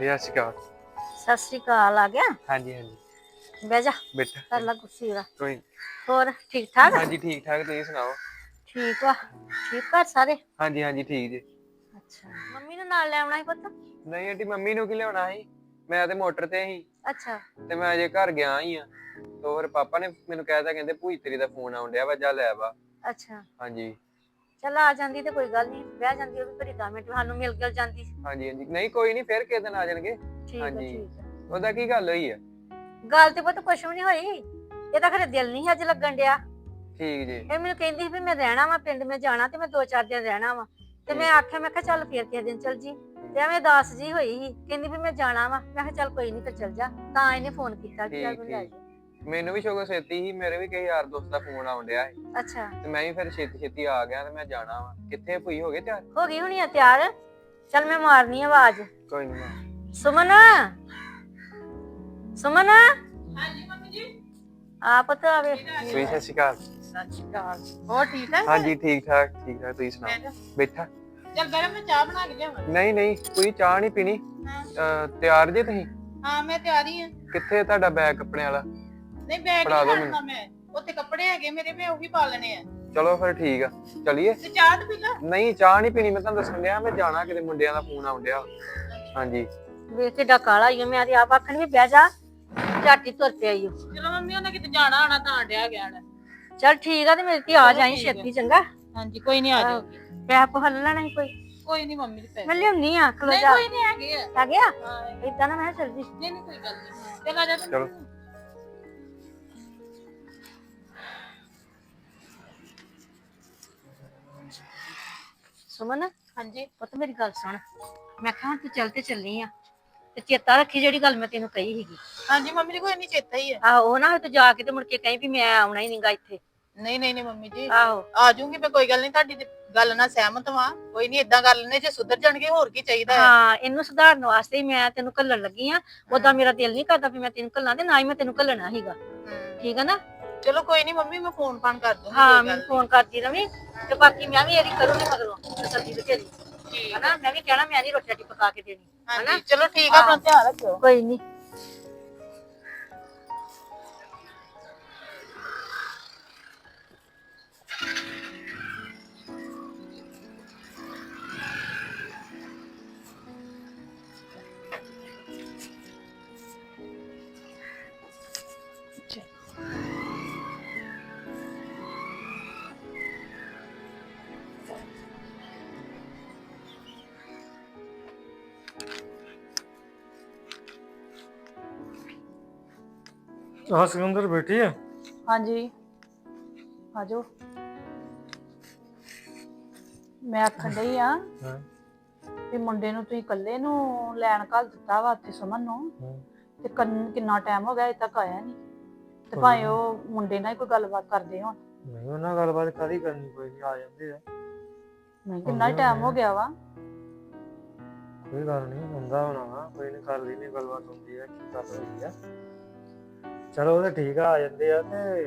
ਲਿਆ ਸਿਕਾ ਸਤਿ ਸ਼੍ਰੀ ਅਕਾਲ ਆ ਗਿਆ? ਹਾਂਜੀ ਹਾਂਜੀ। ਬਹਿ ਜਾ ਬੇਟਾ ਕਰ ਲਾ ਕੁਰਸੀ ਦਾ ਕੋਈ ਨੀ। ਹੋਰ ਠੀਕ ਠਾਕ? ਹਾਂਜੀ ਠੀਕ ਠਾਕ ਤੁਸੀਂ ਸੁਣਾਓ? ਠੀਕ ਵਾ ਠੀਕ ਘਰ ਸਾਰੇ? ਹਾਂਜੀ ਹਾਂਜੀ ਠੀਕ ਜੀ। ਅੱਛਾ। ਮੰਮੀ ਨੂੰ ਨਾਲ ਲੈ ਆਉਣਾ ਸੀ ਪੁੱਤ? ਨਹੀਂ ਆਂਟੀ ਮੰਮੀ ਨੂੰ ਕੀ ਲਿਆਉਣਾ ਸੀ? ਮੈਂ ਤੇ ਮੋਟਰ ਤੇ ਸੀ। ਅੱਛਾ। ਤੇ ਮੈਂ ਅਜੇ ਘਰ ਗਿਆ ਹੀ ਆ। ਤੋ ਫਿਰ ਪਾਪਾ ਨੇ ਮੈਨੂੰ ਕਹਿਤਾ ਕਹਿੰਦੇ ਭੂਈ ਤੇਰੀ ਦਾ ਫੋਨ ਆਉਣ ਡਿਆ ਵਾ ਜਾ ਲੈ ਵਾ। ਅੱਛਾ। ਹਾਂਜੀ। ਚੱਲ ਆ ਜਾਂਦੀ ਤੇ ਕੋਈ ਗੱਲ ਨਹੀਂ ਬਹਿ ਜਾਂਦੀ ਉਹ ਵੀ ਘੜੀ ਦਸ ਮਿੰਟ ਸਾਨੂੰ ਮਿਲ ਗਿਲ ਜਾਂਦੀ ਹਾਂਜੀ ਹਾਂਜੀ। ਨਹੀਂ ਕੋਈ ਨਹੀਂ ਫਿਰ ਕਿਸੇ ਦਿਨ ਆ ਜਾਣਗੇ। ਠੀਕ ਹਾਂਜੀ। ਠੀਕ ਉਹਦਾ ਕੀ ਗੱਲ ਹੋਈ ਆ? ਗੱਲ ਤੇ ਪੁੱਤ ਕੁਛ ਵੀ ਨਹੀਂ ਹੋਈ। ਇਹ ਤਾਂ ਖਰੇ ਦਿਲ ਨਹੀਂ ਅੱਜ ਲੱਗਣ ਡਿਆ। ਠੀਕ ਜੀ। ਇਹ ਮੈਨੂੰ ਕਹਿੰਦੀ ਸੀ ਵੀ ਮੈਂ ਰਹਿਣਾ ਵਾ ਪਿੰਡ ਮੈਂ ਜਾਣਾ ਤੇ ਮੈਂ ਦੋ ਚਾਰ ਦਿਨ ਰਹਿਣਾ ਵਾ। ਤੇ ਮੈਂ ਆਖਿਆ ਮੈਂ ਕਿਹਾ ਚੱਲ ਫੇਰ ਕਿਸੇ ਦਿਨ ਚੱਲ ਜੀ। ਤੇ ਐਵੇਂ ਦਾਸ ਜੀ ਹੋਈ ਸੀ। ਕਹਿੰਦੀ ਵੀ ਮੈਂ ਜਾਣਾ ਵਾ। ਮੈਂ ਕਿਹਾ ਚੱਲ ਕੋਈ ਨਹੀਂ ਫਿਰ ਚੱਲ ਜਾ। ਤਾਂ ਇਹਨੇ ਫੋਨ ਕੀਤਾ ਕਿ ਚੱਲ ਠੀਕ, ਮੈਨੂੰ ਲੈ ਠੀਕ। ਜਾ। ਮੈਨੂੰ ਵੀ ਸ਼ੋਗੋ ਛੇਤੀ ਸੀ ਮੇਰੇ ਵੀ ਕਈ ਯਾਰ ਦੋਸਤ ਦਾ ਫੋਨ ਆਉਣ ਡਿਆ ਸੀ। ਅੱਛਾ। ਤੇ ਮੈਂ ਵੀ ਫਿਰ ਛੇਤੀ ਛੇਤੀ ਆ ਗਿਆ ਤੇ ਮੈਂ ਜਾਣਾ ਵਾ। ਕਿੱਥੇ ਭੂਈ ਹੋ ਗਏ ਤਿਆਰ? ਹੋ ਗਈ ਹੁਣੀ ਆ ਤਿਆਰ? ਚੱਲ ਮੈਂ ਮਾਰਨੀ ਆ ਆਵਾਜ਼। ਕੋਈ ਨਹੀਂ ਸੁਮਨ। ਸੁਮਨ। ਹਾਂਜੀ ਮੰਮੀ ਜੀ। ਆ ਪੁੱਤ ਆਵੇ ਸਤਿ ਸ਼੍ਰੀ ਅਕਾਲ। ਸਤਿ ਸ਼੍ਰੀ ਅਕਾਲ। ਹੋਰ ਠੀਕ ਹੈ ਹਾਂਜੀ ਠੀਕ ਠਾਕ ਠੀਕ ਠਾਕ। ਤੁਸੀਂ ਸੁਣਾਓ? ਬੈਠਾ? ਚੱਲ ਗਰਮ ਮੈਂ ਚਾਹ ਬਣਾ ਕੇ ਲਿਆਵਾਂ। ਨਹੀਂ ਨਹੀਂ ਕੋਈ ਚਾਹ ਨਹੀਂ ਪੀਣੀ? ਹਾਂ। ਅਹ, ਤਿਆਰ ਜੇ ਤੁਸੀਂ? ਹਾਂ ਮੈਂ ਤਿਆਰੀ ਆ। ਕਿੱਥੇ ਤੁਹਾਡਾ ਬੈਗ ਕੱਪੜਿਆਂ ਵਾਲਾ? ਨਹੀਂ ਬੈਗ ਫੜਾ ਨਹੀਂ ਖੜਨਾ ਮੈਂ? ਉੱਥੇ ਕੱਪੜੇ ਹੈਗੇ ਮੇਰੇ ਮੈਂ ਉਹੀ ਪਾ ਲੈਣੇ ਆ। ਚਲੋ ਫਿਰ ਠੀਕ ਆ। ਚਲਿਏ? ਤੇ ਚਾਹ ਤੇ ਪੀ ਲਾ। ਨਹੀਂ ਚਾਹ ਨਹੀਂ ਪੀਣੀ ਮੈਂ ਤੁਹਾਨੂੰ ਦੱਸਣ ਡਿਆ ਮੈਂ ਜਾਣਾ ਕਿਤੇ ਮੁੰਡਿਆਂ ਦਾ ਫੋਨ ਆਉਣ ਡਿਆ। ਹਾਂਜੀ। ਵੇਖ ਕਿੱਡਾ ਕਾਲਾ ਹੀ ਮੈਂ ਤੇ ਆਪ ਆਖਣ ਵੀ ਬਹਿ ਜਾ ਝਾਟੀ ਤੁਰ ਪਿਆ ਈ ਓ। ਚਲੋ ਮੰਮੀ ਉਹਨੇ ਕਿਤੇ ਜਾਣਾ ਆਣਾ ਤਾਂ ਡਿਆ ਗਿਆ ਨਾ ਚੱਲ ਠੀਕ ਆ ਤੇ ਮੇਰੀ ਧੀ ਆ ਚਲੋ ਜਾਈ ਠੀਕ ਆ। ਛੇਤੀ ਚੰਗਾ? ਹਾਂਜੀ ਕੋਈ ਨਹੀਂ ਆ ਆਹੋ। ਜਾਓਗੀ ਪੈਪ ਹੱਲ ਲੈਣਾ ਸੀ ਕੋਈ? ਕੋਈ ਨਹੀਂ ਮੰਮੀ ਦੇ ਪੈਸੇ। ਮੈਂ ਲਿਆਉਣੀ ਆ ਖਲੋ ਨਹੀਂ ਜਾ ਕੋਈ ਨਹੀਂ ਹੈਗੇ ਆ। ਆ ਗਿਆ? ਹਾਂ। ਇਦਾਂ ਨਾ ਮੈਂ ਕਿਹਾ ਚੱਲ ਜੀ ਨਹੀਂ ਨਹੀਂ ਕੋਈ ਗੱਲ ਨਹੀਂ। ਚੱਲ ਆ ਜਾ ਤੂੰ। ਚਲੋ। ਸੁਮਨ? ਹਾਂਜੀ। ਪੁੱਤ ਮੇਰੀ ਗੱਲ ਸੁਣ। ਮੈਂ ਕਿਹਾ ਤੂੰ ਚੱਲ ਤੇ ਚੱਲੀ ਆ। ਤੇ ਚੇਤਾ ਰੱਖੀ ਜਿਹੜੀ ਗੱਲ ਮੈਂ ਤੈਨੂੰ ਕਹੀ ਸੀਗੀ। ਹਾਂਜੀ ਮੰਮੀ ਜੀ ਕੋਈ ਨਹੀਂ ਚੇਤਾ ਹੀ ਹੈ ਆਹੋ ਉਹ ਨਾ ਤੂੰ ਜਾ ਕੇ ਤੇ ਮੁੜ ਕੇ ਕਹੀਂ ਵੀ ਮੈਂ ਆਉਣਾ ਹੀ ਨਹੀਂਗਾ ਇੱਥੇ। ਨਹੀਂ ਨਹੀਂ ਨਹੀਂ ਮੰਮੀ ਜੀ। ਆਹੋ। ਆ ਜਾਊਂਗੀ ਮੈਂ ਕੋਈ ਗੱਲ ਨਹੀਂ ਤੁਹਾਡੀ ਤੇ ਗੱਲ ਨਾਲ ਸਹਿਮਤ ਵਾਂ। ਕੋਈ ਨਹੀਂ ਇਦਾਂ ਕਰ ਲੈਣੇ ਜੇ ਸੁਧਰ ਜਾਣਗੇ ਹੋਰ ਕੀ ਚਾਹੀਦਾ ਹੈ? ਹਾਂ ਇਹਨੂੰ ਸੁਧਾਰਨ ਵਾਸਤੇ ਹੀ ਮੈਂ ਤੈਨੂੰ ਘੱਲਣ ਲੱਗੀ ਆ। ਉਦਾਂ ਮੇਰਾ ਦਿਲ ਨਹੀਂ ਕਰਦਾ ਵੀ ਮੈਂ ਤੈਨੂੰ ਘੱਲਾਂ ਤੇ ਨਾ ਹੀ ਮੈਂ ਤੈਨੂੰ ਘੱਲਣਾ ਸੀਗਾ। ਠੀਕ ਆ ਨਾ? ਚਲੋ ਕੋਈ ਨਹੀਂ ਮੰਮੀ ਮੈਂ ਫੋਨ ਫਾਨ ਕਰ ਦੂੰਗੀ ਹਾਂ ਮੈਨੂੰ। ਫੋਨ ਕਰਦੀ ਰਵੀ। ਤੇ ਬਾਕੀ ਮੈਂ ਵੀ ਇਹਦੀ ਕਰੂੰਗੀ ਮਗਰੋਂ। ਤਸੱਲੀ ਬਥੇਰੀ ਹਨਾ? ਮੈਂ ਵੀ ਕਹਿਣਾ ਮੈਂ ਨਹੀਂ ਰੋਟੀ ਰਾਟੀ ਪਕਾ ਕੇ ਦੇਣੀ। ਹਨਾ? ਚਲੋ ਠੀਕ ਆ ਆਪਣਾ ਧਿਆਨ ਰੱਖਿਓ। ਕੋਈ ਨਹੀਂ ਹਾਂ ਸਿਕੰਦਰ ਬੈਠੀ ਆ। ਹਾਂਜੀ। ਆਜੋ ਮੈਂ ਆਖਣ ਡਈ ਆ ਹਾਂ। ਵੀ ਮੁੰਡੇ ਨੂੰ ਤੁਸੀਂ ਇਕੱਲੇ ਨੂੰ ਲੈਣ ਘੱਲ ਦਿੱਤਾ ਵਾ ਤੇ ਸੁਮਨ ਨੂੰ। ਤੇ ਕੰਨ- ਕਿੰਨਾ ਟਾਈਮ ਹੋ ਗਿਆ ਅਜੇ ਤੱਕ ਆਇਆ ਨਹੀਂ ਤੇ ਕੋਈ ਭਾਵੇਂ। ਉਹ ਮੁੰਡੇ ਨਾਲ ਹੀ ਕੋਈ ਗੱਲਬਾਤ ਕਰਦੇ ਹੋਣ। ਨਹੀਂ ਉਹਨਾਂ ਗੱਲਬਾਤ ਕਾਦੀ ਕਰਨੀ ਕੋਈ ਨਹੀਂ ਆ ਜਾਂਦੇ ਆ। ਨਹੀਂ ਕਿੰਨਾ ਹਾਂਜੀ, ਟਾਈਮ ਹੋ। ਗਿਆ ਵਾ। ਕੋਈ ਗੱਲ ਨਹੀਂ ਹੁੰਦਾ ਹੋਣਾ ਵਾ ਕੋਈ ਨਹੀਂ ਕਰ ਲਈ ਨਹੀਂ ਗੱਲਬਾਤ ਹੁੰਦੀ ਆ ਕੀ ਕਰ ਰਹੀ ਆ। ਚਲੋ ਉਹ ਤਾਂ ਠੀਕ ਆ ਆ ਜਾਂਦੇ ਆ ਤੇ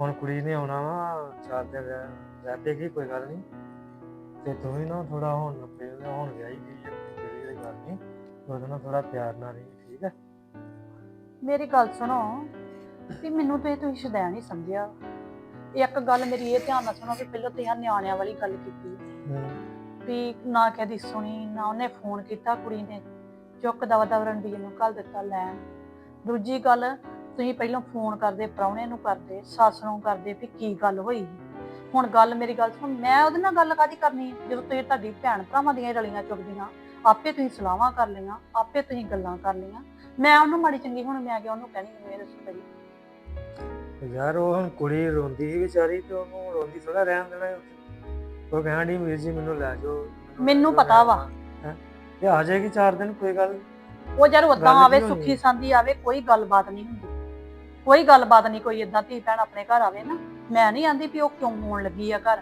ਹੁਣ ਕੁੜੀ ਨੇ ਆਉਣਾ ਵਾ ਚਾਰ ਦਿਨ ਰਹਿ- ਰਹਿ ਪਏਗੀ ਕੋਈ ਗੱਲ ਨਹੀਂ ਤੇ ਤੂੰ ਵੀ ਨਾ ਥੋੜਾ ਹੁਣ ਲੱਪੇ ਹੁਣ ਵਿਆਹੀ ਗਈ ਆ ਜਿਹੜੀ ਗੱਲ ਨਹੀਂ ਉਹਦੇ ਨਾਲ ਥੋੜਾ ਪਿਆਰ ਨਾਲ ਰਹੀ ਠੀਕ ਆ? ਮੇਰੀ ਗੱਲ ਸੁਣੋ ਵੀ ਮੈਨੂੰ ਤੇ ਤੁਸੀਂ ਸ਼ਦੈਣ ਹੀ ਸਮਝਿਆ। ਇੱਕ ਗੱਲ ਮੇਰੀ ਇਹ ਧਿਆਨ ਨਾਲ ਸੁਣੋ ਵੀ ਪਹਿਲਾਂ ਤੁਸੀਂ ਆਹ ਨਿਆਣਿਆਂ ਵਾਲੀ ਗੱਲ ਕੀਤੀ। ਵੀ ਨਾ ਕਹਦੀ ਸੁਣੀ ਨਾ ਉਹਨੇ ਫੋਨ ਕੀਤਾ ਕੁੜੀ ਨੇ। ਚੁੱਕ ਦਵਾ ਦਵਾ ਰਣਬੀਰ ਨੂੰ ਕੱਲ ਦਿੱਤਾ ਲੈਣ। ਦੂਜੀ ਗੱਲ ਤੁਸੀਂ ਪਹਿਲਾਂ ਫੋਨ ਕਰਦੇ ਪ੍ਰਾਹੁਣੇ ਨੂੰ ਕਰਦੇ ਸੱਸ ਨੂੰ ਕਰਦੇ ਵੀ ਕੀ ਗੱਲ ਹੋਈ ਹੁਣ ਗੱਲ ਮੇਰੀ ਗੱਲ ਸੁਣ ਮੈਂ ਉਹਦੇ ਨਾਲ ਗੱਲ ਕਾਦੀ ਕਰਨੀ ਹੈ? ਜਦੋਂ ਤੁਸੀਂ ਤੁਹਾਡੀ ਭੈਣ ਭਰਾਵਾਂ ਦੀਆਂ ਰਲੀਆਂ ਚੁੱਕਦੀਆਂ ਆਪੇ ਤੁਸੀਂ ਸਲਾਹਾਂ ਕਰ ਲਈਆਂ ਆਪੇ ਤੁਸੀਂ ਗੱਲਾਂ ਕਰ ਲਈਆਂ ਮੈਂ ਉਹਨੂੰ ਮਾੜੀ ਚੰਗੀ ਹੁਣ ਮੈਂ ਗਿਆ ਉਹਨੂੰ ਕਹਿਣੀ ਮੇਰੇ ਸੁਪਰੀ ਯਾਰ ਉਹ ਹੁਣ ਕੁੜੀ ਰੋਂਦੀ ਸੀ ਵਿਚਾਰੀ ਤੇ ਉਹਨੂੰ ਰੋਂਦੀ ਥੋੜਾ ਰਹਿਣ ਦੇਣਾ ਉੱਥੇ। ਉਹ ਕਹਿਣ ਡਈ ਵੀਰ ਜੀ ਮੈਨੂੰ ਲੈ ਜਾਓ ਮੈਨੂੰ ਪਤਾ ਜਾਓ, ਵਾ। ਹੈਂ। ਤੇ ਆ ਜਾਏਗੀ ਚਾਰ ਦਿਨ ਕੋਈ ਗੱਲ। ਉਹ ਜਦ ਉਦਾਂ ਗੱਲ ਕੀ ਆਵੇ ਹੋਣੀ ਸੁੱਖੀ ਹੈ? ਸੰਦੀ ਆਵੇ ਕੋਈ ਗੱਲਬਾਤ ਨਹੀਂ ਹੁੰਦੀ ਕੋਈ ਗੱਲਬਾਤ ਨਹੀਂ, ਕੋਈ ਇਦਾਂ ਧੀ ਭੈਣ ਆਪਣੇ ਘਰ ਆਵੇ ਨਾ, ਮੈਂ ਨਹੀਂ ਆਂਦੀ ਵੀ ਉਹ ਕਿਉਂ ਹੋਣ ਲੱਗੀ ਆ ਘਰ।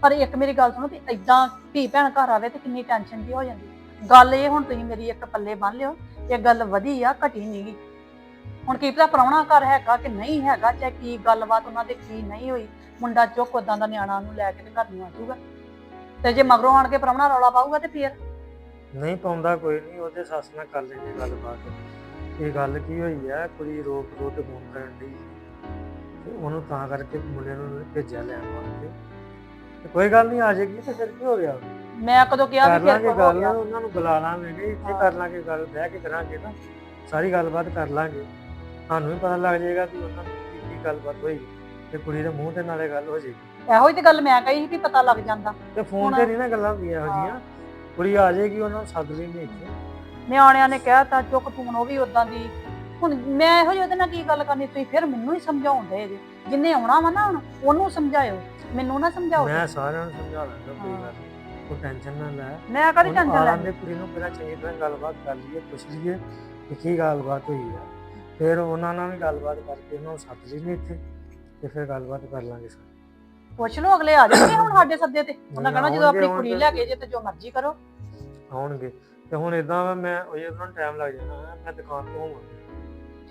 ਪਰ ਇੱਕ ਮੇਰੀ ਗੱਲ ਸੁਣੋ ਵੀ ਇਦਾਂ ਧੀ ਭੈਣ ਘਰ ਆਵੇ ਤੇ ਕਿੰਨੀ ਟੈਨਸ਼ਨ ਦੀ ਹੋ ਜਾਂਦੀ। ਗੱਲ ਇਹ ਹੁਣ ਤੁਸੀਂ ਮੇਰੀ ਇੱਕ ਪੱਲੇ ਬੰਨ ਲਿਓ, ਇਹ ਗੱਲ ਵਧੀ ਆ, ਘਟੀ ਨਹੀਂਗੀ ਹੁਣ ਕੀ ਪਤਾ ਪ੍ਰਾਹੁਣਾ ਘਰ ਹੈਗਾ ਕਿ ਨਹੀਂ ਹੈਗਾ, ਚਾਹੇ ਕੀ ਗੱਲਬਾਤ ਉਹਨਾਂ ਦੇ ਕੀ ਨਹੀਂ ਹੋਈ, ਮੁੰਡਾ ਚੁੱਕ ਉਦਾਂ ਦਾ ਨਿਆਣਾ ਨੂੰ ਲੈ ਕੇ ਤੇ ਘਰ ਨੂੰ ਆ ਜਾਊਗਾ ਤੇ ਜੇ ਮਗਰੋਂ ਆਣ ਕੇ ਪ੍ਰਾਹੁਣਾ ਰੌਲਾ ਪਾਊਗਾ ਤੇ ਫੇਰ? ਨਹੀਂ ਪਾਉਂਦਾ ਕੋਈ ਨਹੀਂ ਉਹਦੇ ਸੱਸ ਨਾਲ ਕਰ ਲੈਂਦੇ ਗੱਲਬਾਤ। ਇਹ ਗੱਲ ਕੀ ਹੋਈ ਆ? ਕੁੜੀ ਰੋਕ ਰੋਕ ਕੇ ਫੋਨ ਕਰਨ ਦੀ ਤੇ ਉਹਨੂੰ ਤਾਂ ਕਰਕੇ ਮੁੰਡੇ ਨੂੰ ਭੇਜਿਆ ਲੈਣ ਵਾਸਤੇ। ਤੇ ਕੋਈ ਗੱਲ ਨਹੀਂ ਆ ਜਾਏਗੀ ਤੇ ਫਿਰ ਕੀ ਹੋ ਗਿਆ? ਮੈਂ ਕਦੋਂ ਕਿਹਾ ਕਰ ਵੀ ਫਿਰ ਲਾਂਗੇ ਹੋ ਗੱਲ ਗਿਆ? ਉਹਨਾਂ ਨੂੰ ਬੁਲਾ ਲਾਂਗੇ ਕਿ ਇੱਥੇ ਕਰ ਲਾਂਗੇ ਗੱਲ ਬਹਿ ਕੇ ਕਰਾਂਗੇ ਨਾ। ਸਾਰੀ ਗੱਲਬਾਤ ਕਰ ਲਾਂਗੇ। ਸਾਨੂੰ ਵੀ ਪਤਾ ਲੱਗ ਜਾਏਗਾ ਕਿ ਉਹਨਾਂ ਨੂੰ ਕੀ ਕੀ ਗੱਲਬਾਤ ਹੋਈ। ਤੇ ਕੁੜੀ ਦੇ ਮੂੰਹ ਤੇ ਨਾਲੇ ਗੱਲ ਹੋ ਜਾਏਗੀ। ਇਹੋ ਹੀ ਤੇ ਗੱਲ ਮੈਂ ਕਹੀ ਸੀ ਵੀ ਪਤਾ ਲੱਗ ਜਾਂਦਾ। ਤੇ ਫੋਨ ਤੇ ਨਹੀਂ ਨਾ ਗੱਲਾਂ ਹੁੰਦੀਆਂ ਇਹੋ ਜੀਆਂ ਕੁੜੀ ਆ ਜਾਏਗੀ ਉਹਨਾਂ ਨੂੰ ਸੱਦ ਲੈਂਗੇ ਇੱਥੇ। ਨਿਆਣਿਆਂ ਨੇ ਕਹਿਤਾ ਚੁੱਕ ਫੋਨ ਉਹ ਵੀ ਉਦਾਂ ਦੀ। ਹੁਣ ਮੈਂ ਇਹੋ ਜਿਹੇ ਉਹਦੇ ਨਾਲ ਕੀ ਗੱਲ ਕਰਨੀ ਤੁਸੀਂ ਫਿਰ ਮੈਨੂੰ ਹੀ ਸਮਝਾਉਂਦੇ ਜੇ। ਜਿੰਨੇ ਆਉਣਾ ਵਾ ਨਾ ਹੁਣ ਉਹਨੂੰ ਸਮਝਾਇਓ ਮੈਨੂੰ ਨਾ ਸਮਝਾਓ ਮੈਂ ਸਾਰਿਆਂ ਨੂੰ ਸਮਝਾ ਲਾਂਗਾ ਕੋਈ ਗੱਲ ਨੀ। ਕੋਈ ਟੈਨਸ਼ਨ ਨਾ ਲੈ। ਮੈਂ ਕਦੀ ਟੈਨਸ਼ਨ ਆਰਾਮ ਲੈਣੀ ਦੇ ਕੁੜੀ ਨੂੰ ਪਹਿਲਾਂ ਚੰਗੀ ਤਰ੍ਹਾਂ ਗੱਲਬਾਤ ਕਰ ਲਈਏ ਪੁੱਛ ਲਈਏ ਕਿ ਕੀ ਗੱਲਬਾਤ ਹੋਈ ਆ। ਫਿਰ ਉਹਨਾਂ ਨਾਲ ਵੀ ਗੱਲਬਾਤ ਕਰਕੇ ਉਹਨਾਂ ਨੂੰ ਸੱਦ ਲਈਏ ਇੱਥੇ ਤੇ ਫਿਰ ਗੱਲਬਾਤ ਕਰ ਲਾਂਗੇ ਸਾਰੀ। ਪੁੱਛ ਲਓ ਅਗਲੇ ਆ ਜਾਣਗੇ ਹੁਣ ਸਾਡੇ ਸੱਦੇ ਤੇ। ਉਹਨਾਂ ਕਹਣਾ ਜਦੋਂ ਆਪਣੀ ਕੁੜੀ। ਲੈ ਕੇ ਜੇ ਤੇ ਜੋ ਮਰਜ਼ੀ ਕਰੋ। ਆਉਣਗੇ। ਤੇ ਹੁਣ ਇਦਾਂ ਵਾ ਮੈਂ ਉਹ ਉਹਨਾਂ ਨੂੰ ਟਾਈਮ ਲੱਗ ਜਾਣਾ ਹੈ, ਮੈਂ ਦੁਕਾਨ ਤੋਂ ਹੋਵਾਂਗਾ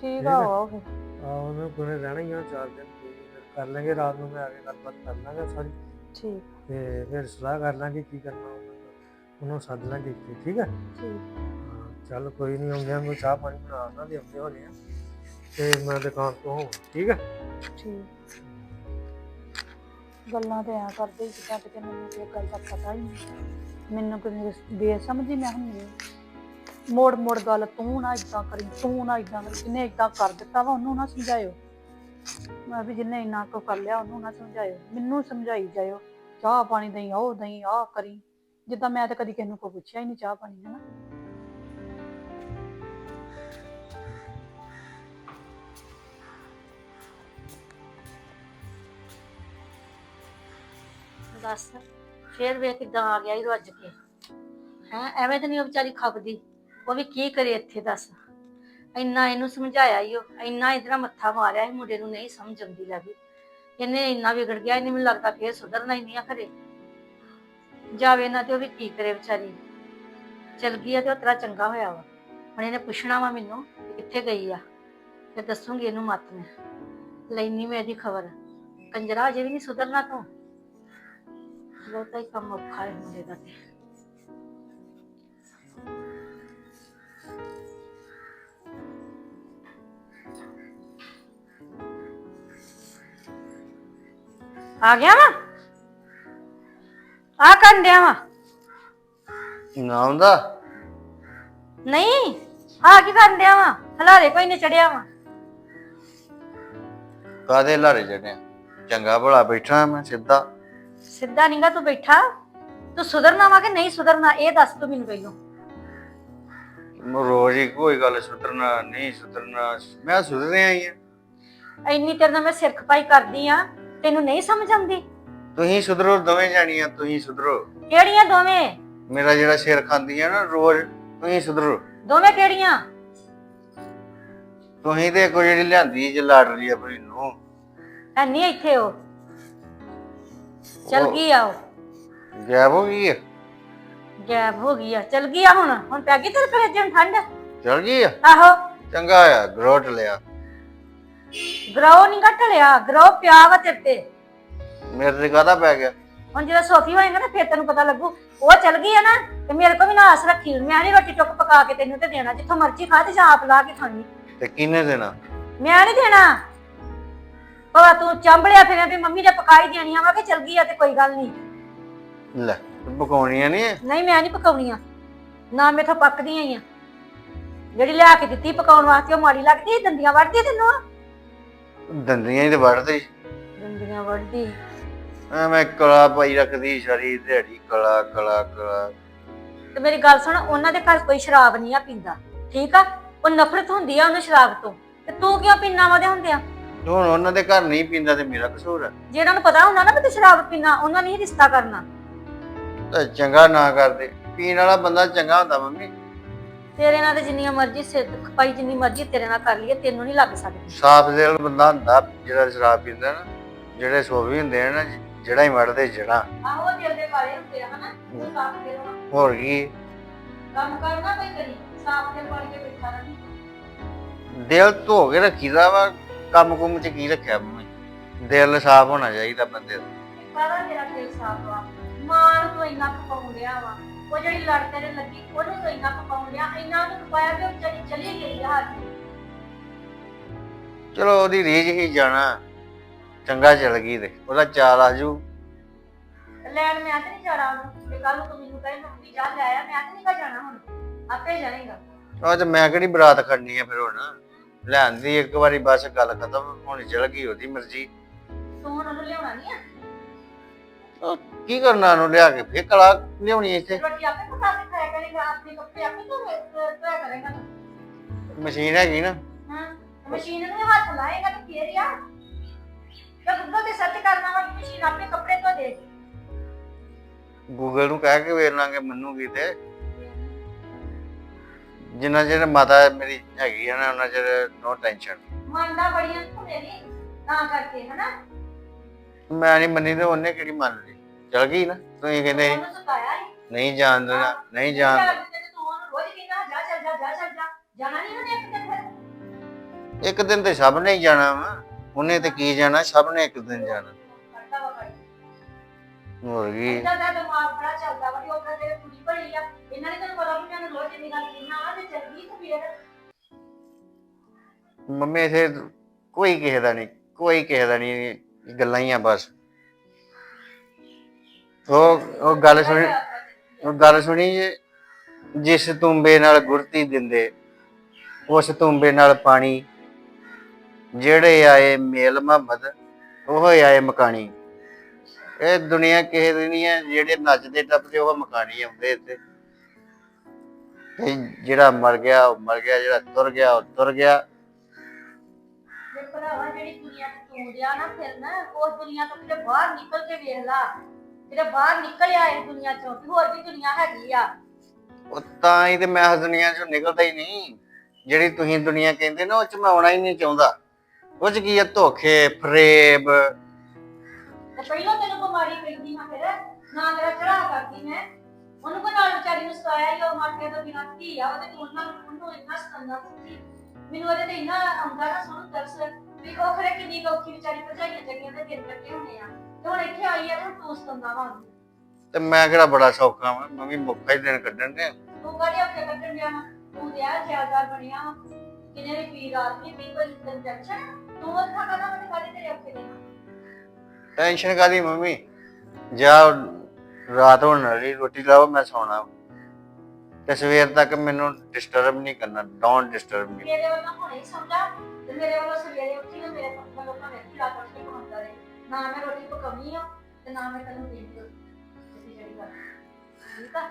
ਠੀਕ ਠੀਕ ਆ? ਆ। ਆਓ ਫਿਰ। ਆ ਉਹਨੂੰ ਕੋਨੇ ਰਹਿਣਾ ਹੀ ਆ ਚਾਰ ਦਿਨ ਕੋਈ ਨੀ, ਫਿਰ ਕਰ ਲਾਂਗੇ ਰਾਤ ਨੂੰ ਮੈਂ ਆ ਕੇ ਗੱਲਬਾਤ ਕਰ ਲਾਂਗਾ ਸਾਰੀ। ਠੀਕ। ਤੇ ਫਿਰ ਸਲਾਹ ਕਰ ਲਾਂਗੇ ਕੀ ਕਰਨਾ ਉਹਨਾਂ ਦਾ। ਉਹਨੂੰ ਸੱਦ ਲਾਂਗੇ ਇੱਥੇ ਠੀਕ ਹੈ ਠੀਕ। ਹਾਂ, ਚੱਲ ਕੋਈ ਨਹੀਂ ਆਉਂਦੇ ਨੂੰ ਚਾਹ ਪਾਣੀ ਬਣਾ ਉਹਨਾਂ ਦੇ ਆਉਂਦੇ ਹੋਣੇ ਆ। ਤੇ ਮੈਂ ਦੁਕਾਨ ਤੋਂ ਹੋਵਾਂ ਠੀਕ ਹੈ ਠੀਕ। ਗੱਲਾਂ ਤੇ ਐ ਕਰਦੇ ਜਿੱਦਾਂ ਕਿਤੇ ਮੈਨੂੰ ਕੋਈ ਗੱਲ ਦਾ ਪਤਾ ਹੀ ਨਹੀਂ। ਮੈਨੂੰ ਕੋਈ ਬੇਸਮਝੀ ਮੈਂ ਹੁੰਦੀ ਹਾਂ। ਮੋੜ ਮੋੜ ਗੱਲ, ਤੂੰ ਨਾ ਇਦਾਂ ਕਰੀ, ਤੂੰ ਨਾ ਇਦਾਂ ਕਰੀ ਜਿਹਨੇ ਇਦਾਂ ਕਰ ਦਿੱਤਾ ਵਾ ਉਹਨੂੰ ਨਾ ਸਮਝਾਇਓ। ਮੈਂ ਵੀ ਜਿਹਨੇ ਇੰਨਾ ਕੁ ਕਰ ਲਿਆ ਉਹਨੂੰ ਨਾ ਸਮਝਾਇਓ। ਮੈਨੂੰ ਸਮਝਾਈ ਜਾਇਓ, ਚਾਹ ਪਾਣੀ ਦਈ, ਉਹ ਦਈ, ਆਹ ਕਰੀ। ਜਿੱਦਾਂ ਮੈਂ ਤਾਂ ਕਦੀ ਕਿਸੇ ਨੂੰ ਕੋਈ ਪੁੱਛਿਆ ਹੀ ਨਹੀਂ ਚਾਹ ਪਾਣੀ ਹੈ ਨਾ ਦੱਸ। ਫੇਰ ਵੇਖ ਕਿਦਾਂ ਆ ਗਿਆ ਹੀ ਰੱਜ ਕੇ। ਹੈ, ਐਵੇਂ ਤਾਂ ਨਹੀਂ ਉਹ ਵਿਚਾਰੀ ਖਪਦੀ। ਉਹ ਵੀ ਕੀ ਕਰੇ ਇੱਥੇ ਦੱਸ। ਇੰਨਾ ਇਹਨੂੰ ਸਮਝਾਇਆ ਈ ਉਹ। ਇੰਨਾ ਇਧਰ ਮੱਥਾ ਮਾਰਿਆ ਇਹ ਮੁੰਡੇ ਨੂੰ ਨਹੀਂ ਸਮਝ ਆਉਂਦੀ ਲੱਗੀ। ਇਹਨੇ ਇੰਨਾ ਵਿਗੜ ਗਿਆ, ਇਹਨੇ ਮੈਨੂੰ ਲੱਗਦਾ ਫੇਰ ਸੁਧਰਨਾ ਹੀ ਨਹੀਂ ਆ ਖਰੇ ਜਾਵੇ ਨਾ ਤੇ, ਉਹ ਵੀ ਕੀ ਕਰੇ ਵਿਚਾਰੀ। ਚਲ ਗਈ ਆ ਤੇ ਉਹ ਤਰਾ ਚੰਗਾ ਹੋਇਆ ਵਾ। ਹੁਣ ਇਹਨੇ ਪੁੱਛਣਾ ਵਾ ਮੈਨੂੰ ਕਿ ਕਿੱਥੇ ਗਈ ਆ। ਤੇ ਦੱਸੂਗੀ ਇਹਨੂੰ ਮੱਤ ਮੈਂ। ਲੈਣੀ ਮੈਂ ਇਹਦੀ ਖਬਰ। ਕੰਜਰਾ, ਅਜੇ ਵੀ ਨਹੀਂ ਸੁਧਰਨਾ ਤੂੰ। ਬਹੁਤਾ ਹੀ ਕੰਮ ਔਖਾ ਹੈ ਮੁੰਡੇ ਦਾ ਤੇ। ਆ ਗਿਆ ਵਾ? ਆ ਕਰਨ ਡਿਆ ਵਾ? ਨਾ ਹੁੰਦਾ ਨਹੀਂ ਆ ਕੀ ਕਰਨ ਡਿਆ ਵਾ? ਹਲਾਰੇ ਕੋਈ ਨੇ ਚੜਿਆ ਵਾ। ਕਾਦੇ ਲਾਰੇ ਜੜਿਆ ਚੰਗਾ ਭਲਾ ਬੈਠਾ ਮੈਂ ਸਿੱਧਾ। ਸਿੱਧਾ ਨਹੀਂਗਾ ਤੂੰ ਬੈਠਾ। ਤੂੰ ਸੁਧਰਨਾ ਵਾ ਕਿ ਨਹੀਂ ਸੁਧਰਨਾ ਇਹ ਦੱਸ ਤੂੰ ਮੈਨੂੰ ਪਹਿਲੋਂ। ਰੋਜ਼ ਹੀ ਕੋਈ ਗੱਲ ਸੁਧਰਨਾ ਨਹੀਂ ਸੁਧਰਨਾ ਮੈਂ ਸੁਧਰਿਆ ਹੀ ਆ। ਇੰਨੀ ਤੇਰੇ ਨਾਲ ਮੈਂ ਸਿਰ ਖਪਾਈ ਕਰਦੀ ਆ ਤੈਨੂੰ ਨਹੀਂ ਸਮਝ ਆਉਂਦੀ? ਤੁਸੀਂ ਸੁਧਰੋ ਦੋਵੇਂ ਜਾਣੀਆਂ ਤੁਸੀਂ ਸੁਧਰੋ। ਕਿਹੜੀਆਂ ਦੋਵੇਂ? ਮੇਰਾ ਜਿਹੜਾ ਸਿਰ ਖਾਂਦੀ ਆ ਨਾ ਰੋਜ਼ ਤੁਸੀਂ ਸੁਧਰੋ। ਦੋਵੇਂ ਕਿਹੜੀਆਂ? ਤੁਸੀਂ ਤੇ ਕੋਈ ਜਿਹੜੀ ਲਿਆਂਦੀ ਜੇ ਲਾਡਲੀ ਆਪਣੀ ਨੂੰ। ਨਹੀਂ ਇੱਥੇ ਉਹ। ਚਲ ਗਈ ਆ ਉਹ। ਗਾਇਬ ਹੋ ਗਈ ਆ? ਗਾਇਬ ਹੋ ਗਈ ਆ। ਚਲ ਗਈ ਆ ਹੁਣ। ਹੁਣ ਪੈ ਗਈ ਤੇਰੇ ਕਲੇਜੇ ਠੰਡ? ਚਲ ਗਈ ਆ? ਆਹੋ। ਚੰਗਾ ਆ ਗਰੋਟ ਲਿਆ। ਗਰੋ ਨਹੀਂ ਘਟਲਿਆ ਗਰੋ ਪਿਆ ਵਾ ਤੇਰੇ ਤੇ। ਮੇਰੇ ਤੇ ਕਾਹਦਾ ਪੈ ਗਿਆ? ਹੁਣ ਜਦੋਂ ਸੋਫੀ ਹੋਏਗਾ ਨਾ ਫਿਰ ਤੈਨੂੰ ਪਤਾ ਲੱਗੂ। ਉਹ ਚਲ ਗਈ ਆ ਨਾ ਤੇ ਮੇਰੇ ਕੋ ਵੀ ਨਾ ਆਸ ਰੱਖੀ। ਮੈਂ ਨਹੀਂ ਰੋਟੀ ਟੁੱਕ ਪਕਾ ਕੇ ਤੈਨੂੰ ਤੇ ਦੇਣਾ। ਜਿੱਥੋਂ ਮਰਜ਼ੀ ਖਾ ਤੇ ਜਾਂ ਆਪ ਲਾ ਕੇ ਖਾਣੀ। ਤੇ ਕਿਹਨੇ ਦੇਣਾ? ਮੈਂ ਨਹੀਂ ਦੇਣਾ। ਭਲਾ ਤੂੰ ਚੰਬੜਿਆ ਫਿਰਿਆ ਵੀ ਮੰਮੀ ਨੇ ਪਕਾਈ ਦੇਣੀਆਂ ਵਾ ਕਿ ਚਲ ਗਈ ਆ ਤੇ ਕੋਈ ਗੱਲ ਨਹੀਂ। ਲੈ ਤੂੰ ਪਕਾਉਣੀਆਂ ਨਹੀਂ? ਨਹੀਂ ਮੈਂ ਨਹੀਂ ਪਕਾਉਣੀਆਂ। ਨਾ ਮੇਥੋਂ ਪੱਕਦੀਆਂ ਹੀ ਆ। ਜਿਹੜੀ ਲਿਆ ਕੇ ਦਿੱਤੀ ਪਕਾਉਣ ਵਾਸਤੇ ਉਹ ਮਾੜੀ ਲੱਗਦੀ ਦੰਦੀਆਂ ਵੜਦੀ ਤੈਨੂੰ? ਦੰਦੀਆਂ ਹੀ ਤੇ ਵੜਦੇ ਦੰਦੀਆਂ ਵੜਦੀ ਐਵੇਂ ਕਲਾ ਪਾਈ ਰੱਖਦੀ ਸਾਰੀ ਦਿਹਾੜੀ ਕਲਾ ਕਲਾ ਕਲਾ। ਤੇ ਮੇਰੀ ਗੱਲ ਸੁਣ ਉਹਨਾਂ ਦੇ ਘਰ ਕੋਈ ਸ਼ਰਾਬ ਨਹੀਂ ਆ ਪੀਂਦਾ। ਠੀਕ ਆ? ਉਹ ਨਫ਼ਰਤ ਹੁੰਦੀ ਆ ਉਹਨੂੰ ਸ਼ਰਾਬ ਤੋਂ। ਤੇ ਤੂੰ ਕਿਉਂ ਪੀਣਾ ਵਾਦੇ ਹੁੰਦੇ ਆ? ਤੇ ਹੁਣ ਉਹਨਾਂ ਦੇ ਘਰ ਨਹੀਂ ਪੀਂਦਾ ਤੇ ਮੇਰਾ ਕਸੂਰ ਹੈ ਜੇ ਉਹਨਾਂ ਨੂੰ ਪਤਾ ਹੁੰਦਾ ਨਾ ਕਿ ਤੂੰ ਸ਼ਰਾਬ ਪੀਣਾ ਉਹਨਾਂ ਨੇ ਹੀ ਰਿਸ਼ਤਾ ਕਰਨਾ। ਤਾਂ ਚੰਗਾ ਨਾ ਕਰਦੇ। ਪੀਣ ਵਾਲਾ ਬੰਦਾ ਚੰਗਾ ਹੁੰਦਾ ਮੰਮੀ। ਤੇਰੇ ਨਾਲ ਤੇ ਜਿੰਨੀਆਂ ਮਰਜ਼ੀ ਸਿਰ ਖਪਾਈ ਜਿੰਨੀ ਮਰਜ਼ੀ ਤੇਰੇ ਨਾਲ ਕਰ ਲਈਏ ਤੈਨੂੰ ਨਹੀਂ ਲੱਗ ਸਕਦੀ। ਸਾਫ਼ ਦਿਲ ਬੰਦਾ ਹੁੰਦਾ ਜਿਹੜਾ ਸ਼ਰਾਬ ਪੀਂਦਾ ਨਾ ਜਿਹੜੇ ਸੋਭੀ ਹੁੰਦੇ ਆ ਨਾ ਜਿਹੜਾ ਹੀ ਮੜਦੇ ਜੜਾ ਆਹੋ ਦਿਲ ਦੇ ਵਾਲੇ ਹੁੰਦੇ ਆ ਹਨਾ? ਤੂੰ ਸਾਫ਼ ਦਿਲ ਵਾਲਾ। ਹੋਰ ਕੀ? ਕੰਮ ਕਰਨਾ ਕੋਈ ਕਰੀ? ਸਾਫ਼ ਦਿਲ ਵਾਲੀ ਕੇ ਬੈਠਾ ਰਹੀ ਦਿਲ ਧੋ ਕੇ ਰੱਖੀਦਾ ਵਾ। ਕੰਮ ਕੁੰਮ ਚ ਕੀ ਰੱਖਿਆ ਮੰਮੀ? ਦਿਲ ਸਾਫ਼ ਹੋਣਾ ਚਾਹੀਦਾ ਬੰਦੇ ਦਾ। ਕਾਹਦਾ ਤੇਰਾ ਦਿਲ ਸਾਫ਼ ਵਾ। ਮਾਂ ਨੂੰ ਤੂੰ ਇੰਨਾ ਖਪਾਉਣ ਡਿਆ ਵਾ। ਉਹ ਜਿਹੜੀ ਲੜ ਤੇਰੇ ਲੱਗੀ ਉਹਨੂੰ ਤਾਂ ਇੰਨਾ ਪਕਾਉਣ ਲਿਆ ਇੰਨਾ ਉਹਨੂੰ ਪਕਾਇਆ ਕਿ ਉਹ ਵਿਚਾਰੀ ਚਲੀ ਗਈ ਆ ਹੱਥ ਚਲੋ ਉਹਦੀ ਰੀਝ ਹੀ ਜਾਣਾ। ਚੰਗਾ ਚੱਲ ਗਈ ਤੇ। ਉਹਦਾ ਚਾਲ ਆਜੂ ਲੈਣ ਮੈਂ ਤੇ ਨਹੀਂ ਜਾਣਾ ਉਹਨੂੰ ਤੇ ਕੱਲ ਨੂੰ ਤੂੰ ਮੈਨੂੰ ਕਹੇ ਮੰਮੀ ਜਾ ਲੈ ਆ। ਮੈਂ ਤੇ ਨਹੀਂ ਕਾ ਜਾਣਾ ਹੁਣ। ਆਪੇ ਜਾਏਗਾ ਉਹ ਤੇ ਮੈਂ ਕਿਹੜੀ ਬਰਾਤ ਖੜਨੀ ਆ ਫਿਰ ਹੁਣ? ਲੈਣ ਦੀ ਇੱਕ ਵਾਰੀ ਬਸ ਗੱਲ ਖਤਮ ਹੋਣੀ ਚੱਲ ਗਈ ਉਹਦੀ ਮਰਜ਼ੀ। ਤੂੰ ਹੁਣ ਉਹਨੂੰ ਲਿਆਉਣਾ ਨਹੀਂ ਆ? ਉਹ ਕੀ ਕਰਨਾ ਉਹਨੂੰ ਲਿਆ ਕੇ? ਫੇਰ ਕਲਾ ਲਿਆਉਣੀ ਇੱਥੇ। ਰੋਟੀ ਆਪੇ ਪਕਾ ਕੇ ਖਾਇਆ ਕਰੇਗਾ ਆਪਣੇ ਕੱਪੜੇ ਆਪੇ ਧੋ ਧੋਇਆ ਕਰੇਗਾ ਤੂੰ ਮਸ਼ੀਨ ਹੈਗੀ ਨਾ। ਹਾਂ ਮਸ਼ੀਨ ਨੂੰ ਹੱਥ ਲਾਏਗਾ ਤੇ ਫੇਰ ਆ। ਤੇ ਗੂਗਲ ਤੇ ਸਰਚ ਕਰਨਾ ਵਾ ਮਸ਼ੀਨ ਆਪੇ ਕੱਪੜੇ ਧੋ ਦੇ ਗੂਗਲ ਨੂੰ ਕਹਿ ਕੇ ਵੇਖ ਲਾਂਗੇ ਮੰਨੂਗੀ ਤੇ। ਜਿੰਨਾ ਚਿਰ ਮਾਤਾ ਮੇਰੀ ਹੈਗੀ ਆ ਨਾ ਉਹਨਾਂ ਚਿਰ ਨੋ ਟੈਨਸ਼ਨ ਮੰਨਦਾ ਬੜੀਆਂ ਤੂੰ ਮੇਰੀ ਤਾਂ ਕਰਕੇ ਹਨਾ? ਮੈਂ ਨਹੀਂ ਮੰਨੀ ਤੇ ਉਹਨੇ ਕਿਹੜੀ ਮੰਨ ਲਈ? ਚਲ ਗਈ ਨਾ ਤੁਸੀਂ ਕਹਿੰਦੇ ਸੀ, ਉਹਨੂੰ ਸੁਕਾਇਆ ਹੀ ਨਹੀਂ ਜਾਣ ਦੇਣਾ ਨਹੀਂ ਜਾਣ ਦੇਣਾ। ਤੂੰ ਉਹਨੂੰ ਰੋਜ਼ ਕਹਿੰਦਾ ਜਾ ਚੱਲ ਜਾ ਜਾ ਚੱਲ ਜਾ। ਜਾਣਾ ਨਹੀਂ ਉਹਨੇ ਇੱਕ ਦਿਨ ਫਿਰ? ਇੱਕ ਦਿਨ ਤੇ ਸਭ ਨੇ ਹੀ ਜਾਣਾ ਵਾ। ਉਹਨੇ ਤੇ ਕੀ ਜਾਣਾ? ਸਭ ਨੇ ਇੱਕ ਦਿਨ ਜਾਣਾ। ਹੋਰ ਕੀ? ਇਹਦਾ ਦਾ ਦਿਮਾਗ ਬੜਾ ਚੱਲਦਾ ਵਾ ਕਿ ਉਹ ਕਹਿੰਦੇ ਕੁੜੀ ਭੜੀ ਆ। ਇਹਨਾਂ ਨੇ ਤੈਨੂੰ ਪਤਾ ਵੀ ਮੈਨੂੰ ਰੋਜ਼ ਇੰਨੀ ਗੱਲ ਕਹਿਣਾ ਆ ਤੇ ਚੱਲਦੀ ਤੇ ਫਿਰ। ਮੰਮੀ ਇਥੇ ਕੋਈ ਕਿਸੇ ਦਾ ਨਹੀਂ ਕੋਈ ਕਿਸੇ ਦਾ ਨਹੀਂ ਗੱਲਾਂ ਹੀ ਆ ਬਸ। ਉਹ ਉਹ ਗੱਲ ਸੁਣੀ ਉਹ ਗੱਲ ਸੁਣੀ ਜੇ ਜਿਸ ਤੁੰਬੇ ਨਾਲ ਗੁਰਤੀ ਦਿੰਦੇ ਉਸ ਤੁੰਬੇ ਨਾਲ ਪਾਣੀ। ਜਿਹੜੇ ਆਏ ਮੇਲ ਮੁਹੱਬਤ ਉਹ ਆਏ ਮਕਾਨੀ ਇਹ ਦੁਨੀਆ ਕਿਸੇ ਦੀ ਨਹੀਂ ਹੈ ਜਿਹੜੇ ਨੱਚਦੇ ਟੱਪਦੇ ਉਹ ਮਕਾਨੀ ਆਉਂਦੇ ਇੱਥੇ। ਤੇ ਜਿਹੜਾ ਮਰ ਗਿਆ ਉਹ ਮਰ ਗਿਆ ਜਿਹੜਾ ਤੁਰ ਗਿਆ ਉਹ ਤੁਰ ਗਿਆ। ਜੇ ਭਰਾਵਾ ਜਿਹੜੀ ਦੁਨੀਆ ਤੇ ਤੂੰ ਰਿਹਾ ਨਾ ਫਿਰ ਨਾ ਉਸ ਦੁਨੀਆ ਤੋਂ ਕਿਤੇ ਬਾਹਰ ਨਿਕਲ ਕੇ ਵੇਖ ਲਾ। ਕਿਤੇ ਬਾਹਰ ਨਿਕਲਿਆ ਇਸ ਦੁਨੀਆ ਚੋਂ ਹੋਰ ਵੀ ਦੁਨੀਆ ਹੈਗੀ ਆ। ਉਹ ਤਾਂ ਹੀ ਤੇ ਮੈਂ ਇਸ ਦੁਨੀਆ ਚੋਂ ਨਿਕਲਦਾ ਹੀ ਨਹੀਂ। ਜਿਹੜੀ ਤੁਸੀਂ ਦੁਨੀਆ ਕਹਿੰਦੇ ਨਾ ਉਹ ਚ ਮੈਂ ਆਉਣਾ ਹੀ ਨਹੀਂ ਚਾਹੁੰਦਾ। ਉਹ ਚ ਕੀ ਹੈ ਧੋਖੇ ਫਰੇਬ ਤੇ ਪਹਿਲਾਂ ਤੈਨੂੰ ਬਿਮਾਰੀ ਪੈਂਦੀ ਨਾ ਫਿਰ ਨਾ ਮੇਰਾ ਚੜਾ ਕਰਦੀ ਮੈਂ। ਉਹਨੂੰ ਕੋ ਨਾਲ ਵਿਚਾਰੀ ਨੂੰ ਸਤਾਇਆ ਹੀ ਉਹ ਮਾਪਿਆਂ ਤੋਂ ਬਿਨਾਂ ਧੀ ਆ ਉਹਦੇ ਤੋਂ ਉਹਨਾਂ ਨੂੰ ਉਹਨੂੰ ਇੰਨਾ ਸਤਾਉਂਦਾ ਸੀ ਮੈਨੂੰ ਉਹਦੇ ਤੇ ਇੰਨਾ ਆਉਂਦਾ ਨਾ ਸੁਣ ਤਰਸ ਵੀ ਉਹ ਖਰੇ ਕਿੰਨੀ ਕੁ ਔਖੀ ਵਿਚਾਰੀ ਭਜਾਈਆਂ ਜਗੀਆਂ ਦੇ ਦਿਨ ਕੱਟੇ ਹੋਣੇ ਆ। ਤੇ ਹੁਣ ਇੱਥੇ ਆਈ ਆ ਤੇ ਤੂੰ ਸਤਾਉਂਦਾ ਵਾ। ਤੇ ਮੈਂ ਕਿਹੜਾ ਬੜਾ ਸੌਖਾ ਵਾਂ ਮੈਂ ਵੀ ਮੁੱਖਾ ਹੀ ਦਿਨ ਕੱਢਣ ਦੇ ਤੂੰ ਕਾਹਦੇ ਹੱਥੇ ਕੱਢਣ ਗਿਆ ਵਾ? ਤੂੰ ਤੇ ਆ ਜ਼ਿਆਦਾ ਬਣਿਆ ਵਾ। ਕਿਨੇ ਵੀ ਪੀ ਰਾਤ ਨਹੀਂ ਪੀ ਕੋਈ ਤੈਨੂੰ ਟੈਨਸ਼ਨ ਤੂੰ ਉਹ ਖਾ ਕਾ ਮੈਂ ਕਾਹਦੇ ਤੇਰੇ ਔਖੇ ਦੇ ਟੈਨਸ਼ਨ ਕਾਦੀ ਮੰਮੀ? ਜਾ ਰਾਤ ਹੋਣ ਵਾਲੀ ਰੋਟੀ ਲਾਓ ਮੈਂ ਸੌਣਾ। ਤੇ ਸਵੇਰ ਤੱਕ ਮੈਨੂੰ ਡਿਸਟਰਬ ਨਹੀਂ ਕਰਨਾ ਡੋਂਟ ਡਿਸਟਰਬ ਮੀ ਮੇਰੇ ਵੱਲੋਂ ਹੁਣੇ ਸਮਝਾ ਤੇ ਮੇਰੇ ਵੱਲੋਂ ਸਵੇਰੇ ਉੱਠੀ ਨਾ ਮੇਰੇ ਪੱਕਾ ਲੋਕਾਂ ਨੇ ਰਾਤ ਉੱਠ ਕੇ ਪਕਾਉਂਦਾ ਰਹੇ। ਨਾ ਮੈਂ ਰੋਟੀ ਪਕਾਉਣੀ ਆ ਤੇ ਨਾ ਮੈਂ ਤੈਨੂੰ ਦੇਣੀ ਸਿੱਧੀ ਜਿਹੜੀ ਗੱਲ ਠੀਕ ਆ?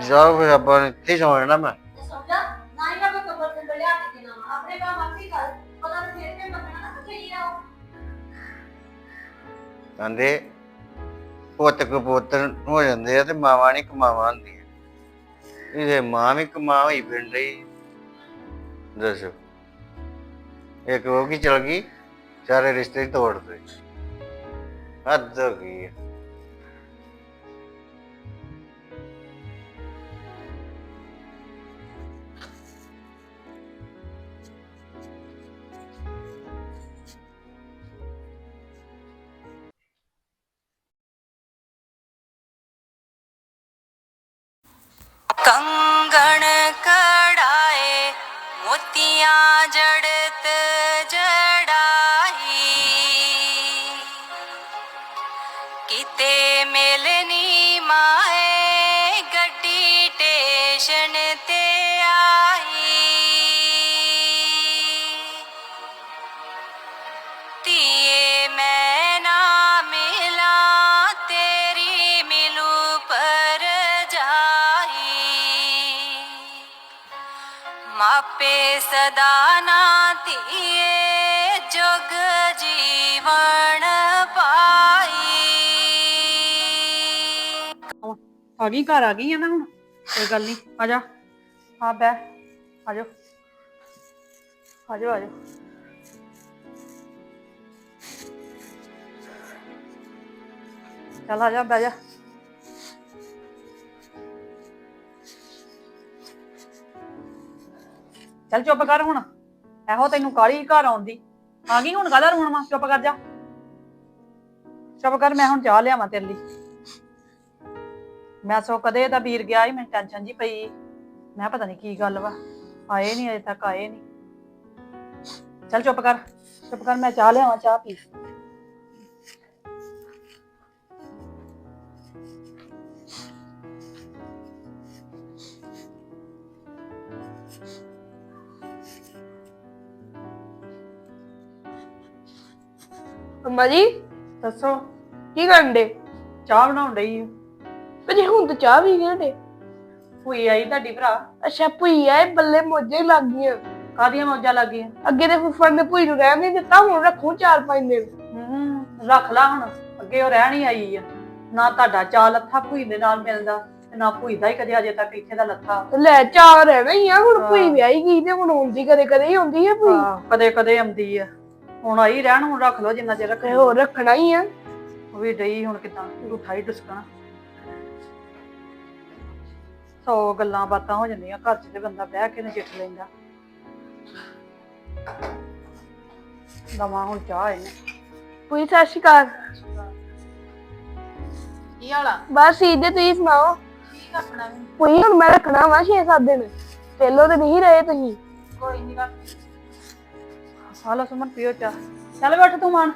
ਜਾਓ ਫਿਰ ਆਪਾਂ ਇੱਥੇ ਹੀ ਸੌ ਜਾਣਾ ਮੈਂ। ਤੇ ਸਮਝਾ ਨਾ ਹੀ ਨਾ ਕੋਈ ਕੰਬਲ ਕੰਬਲ ਲਿਆ ਕੇ ਦੇਣਾ ਵਾ। ਆਪਣੇ ਕੰਮ ਕਹਿੰਦੇ ਪੁੱਤ ਕਪੁੱਤ ਹੋ ਜਾਂਦੇ ਆ ਤੇ ਮਾਵਾਂ ਨਹੀਂ ਕਮਾਵਾਂ ਹੁੰਦੀਆਂ। ਇਹਦੇ ਮਾਂ ਵੀ ਕਮਾ ਹੋਈ ਫਿਰਨ ਰਹੀ ਦੱਸੋ। ਇੱਕ ਉਹ ਕੀ ਚਲ ਗਈ? ਸਾਰੇ ਰਿਸ਼ਤੇ ਤੋੜ ਦੇ ਹੱਦ ਹੋ ਗਈ ਹੈ। கங்கண ਸਦਾ ਨਾ ਧੀਏ, ਜੁਗ ਜੀਵਨ ਪਾਈ। ਆ ਗਈ, ਘਰ ਆ ਗਈ ਆ ਨਾ ਹੁਣ? ਕੋਈ ਗੱਲ ਨਹੀਂ, ਆ ਜਾ। ਆ ਬੈ ਆ ਜਾ। ਆ ਜਾ ਆ ਜਾ। ਚੱਲ ਆ ਜਾ, ਬਹਿ ਜਾ। ਚੱਲ ਚੁੱਪ ਕਰ ਹੁਣ। ਇਹੋ ਤੈਨੂੰ ਕਾਲੀ ਘਰ ਆਉਂਦੀ ਆ ਗਈ ਹੁਣ ਕਾਹਦਾ ਰੋਣ ਵਾ? ਚੁੱਪ ਕਰ ਜਾ। ਚੁੱਪ ਕਰ, ਮੈਂ ਹੁਣ ਚਾਹ ਲਿਆਵਾਂ ਤੇਰੇ ਲਈ। ਮੈਂ ਸੋ ਕਦੇ ਦਾ ਵੀਰ ਗਿਆ ਹੀ ਮੈਨੂੰ ਟੈਨਸ਼ਨ ਜੀ ਪਈ। ਮੈਂ ਪਤਾ ਨਹੀਂ ਕੀ ਗੱਲ ਵਾ। ਆਏ ਨਹੀਂ ਅਜੇ ਤੱਕ, ਆਏ ਨਹੀਂ ਚੱਲ ਚੁੱਪ ਕਰ। ਚੁੱਪ ਕਰ, ਮੈਂ ਚਾਹ ਲਿਆਵਾਂ, ਚਾਹ ਪੀ। ਅੰਮਾ ਜੀ ਦੱਸੋ ਕੀ ਕਰਨ ਦੇ? ਚਾਹ ਬਣਾਉਣ ਡਈ ਆ। ਭਾਜੀ ਹੁਣ ਤਾਂ ਚਾਹ ਵੀ ਗਏ ਨੇ ਭੂਈ ਆਈ ਤੁਹਾਡੀ ਭਰਾ। ਅੱਛਾ ਭੂਈ ਆਏ ਬੱਲੇ ਮੋਜੇ ਲੱਗ ਗਈਆਂ। ਕਾਦੀਆਂ ਮੌਜਾਂ ਲੱਗ ਗਈਆਂ? ਅੱਗੇ ਤੇ ਫੁੱਫੜ ਨੇ ਭੂਈ ਨੂੰ ਰਹਿਣ ਨਹੀਂ ਦਿੱਤਾ ਹੁਣ ਰੱਖੂ ਚਾਰ ਪੰਜ ਦਿਨ। ਹੂੰ ਰੱਖ ਲਾ ਹੁਣ ਅੱਗੇ ਉਹ ਰਹਿਣ ਹੀ ਆਈ ਆ। ਨਾ ਤੁਹਾਡਾ ਚਾਹ ਲੱਥਾ ਭੂਈ ਦੇ ਨਾਲ ਮਿਲਦਾ ਤੇ ਨਾ ਭੂਈ ਦਾ ਹੀ ਕਦੇ ਅਜੇ ਤੱਕ ਇੱਥੇ ਦਾ ਲੱਥਾ। ਲੈ ਚਾਰ ਰਹਿਣਾ ਹੀ ਆ ਹੁਣ ਭੂਈ। ਵਿਆਹੀ ਗਈ ਤੇ ਹੁਣ ਆਉਂਦੀ ਕਦੇ ਕਦੇ ਹੀ ਆਉਂਦੀ ਹੈ ਭੂਈ। ਕਦੇ ਕਦੇ ਆਉਂਦੀ ਆ। ਹੁਣ ਆਈ ਰਹਿਣ ਹੁਣ ਰੱਖ ਲਓ ਜਿੰਨਾ ਚਿਰ ਤੇ ਰੱਖੇ ਹੋਰ ਰੱਖਣਾ ਹੀ ਆ। ਉਹ ਵੀ ਡਈ ਹੁਣ ਕਿਦਾਂ ਉਠਾਈ ਟੁਸਕਣਾ ਸੌ ਗੱਲਾਂ ਬਾਤਾਂ ਹੋ ਜਾਂਦੀਆਂ ਘਰ 'ਚ ਤੇ ਬੰਦਾ ਬਹਿ ਕੇ ਨਜਿੱਠ ਲੈਂਦਾ। ਦਮਾ ਹੁਣ ਚਾਹ ਇਹਨੇ। ਭੂਈ ਸਤਿ ਸ਼੍ਰੀ ਅਕਾਲ। ਕੀ ਹਾਲਾ ਬਸ ਇਹਦੇ ਤੁਸੀਂ ਸੁਣਾਓ? ਕੀ ਵੀ। ਹੁਣ ਮੈਂ ਰੱਖਣਾ ਵਾ 6-7 ਦਿਨ। ਪਹਿਲੋਂ ਤੇ ਨਹੀਂ ਰਹੇ ਤੁਸੀਂ। ਕੋਈ ਨਹੀਂ ਰੱਖ ਹਾਲਾ ਸੁਮਨ, ਪੀਓ ਚਾਹ। ਚੱਲ ਬੈਠ ਤੂੰ ਮਾਨ।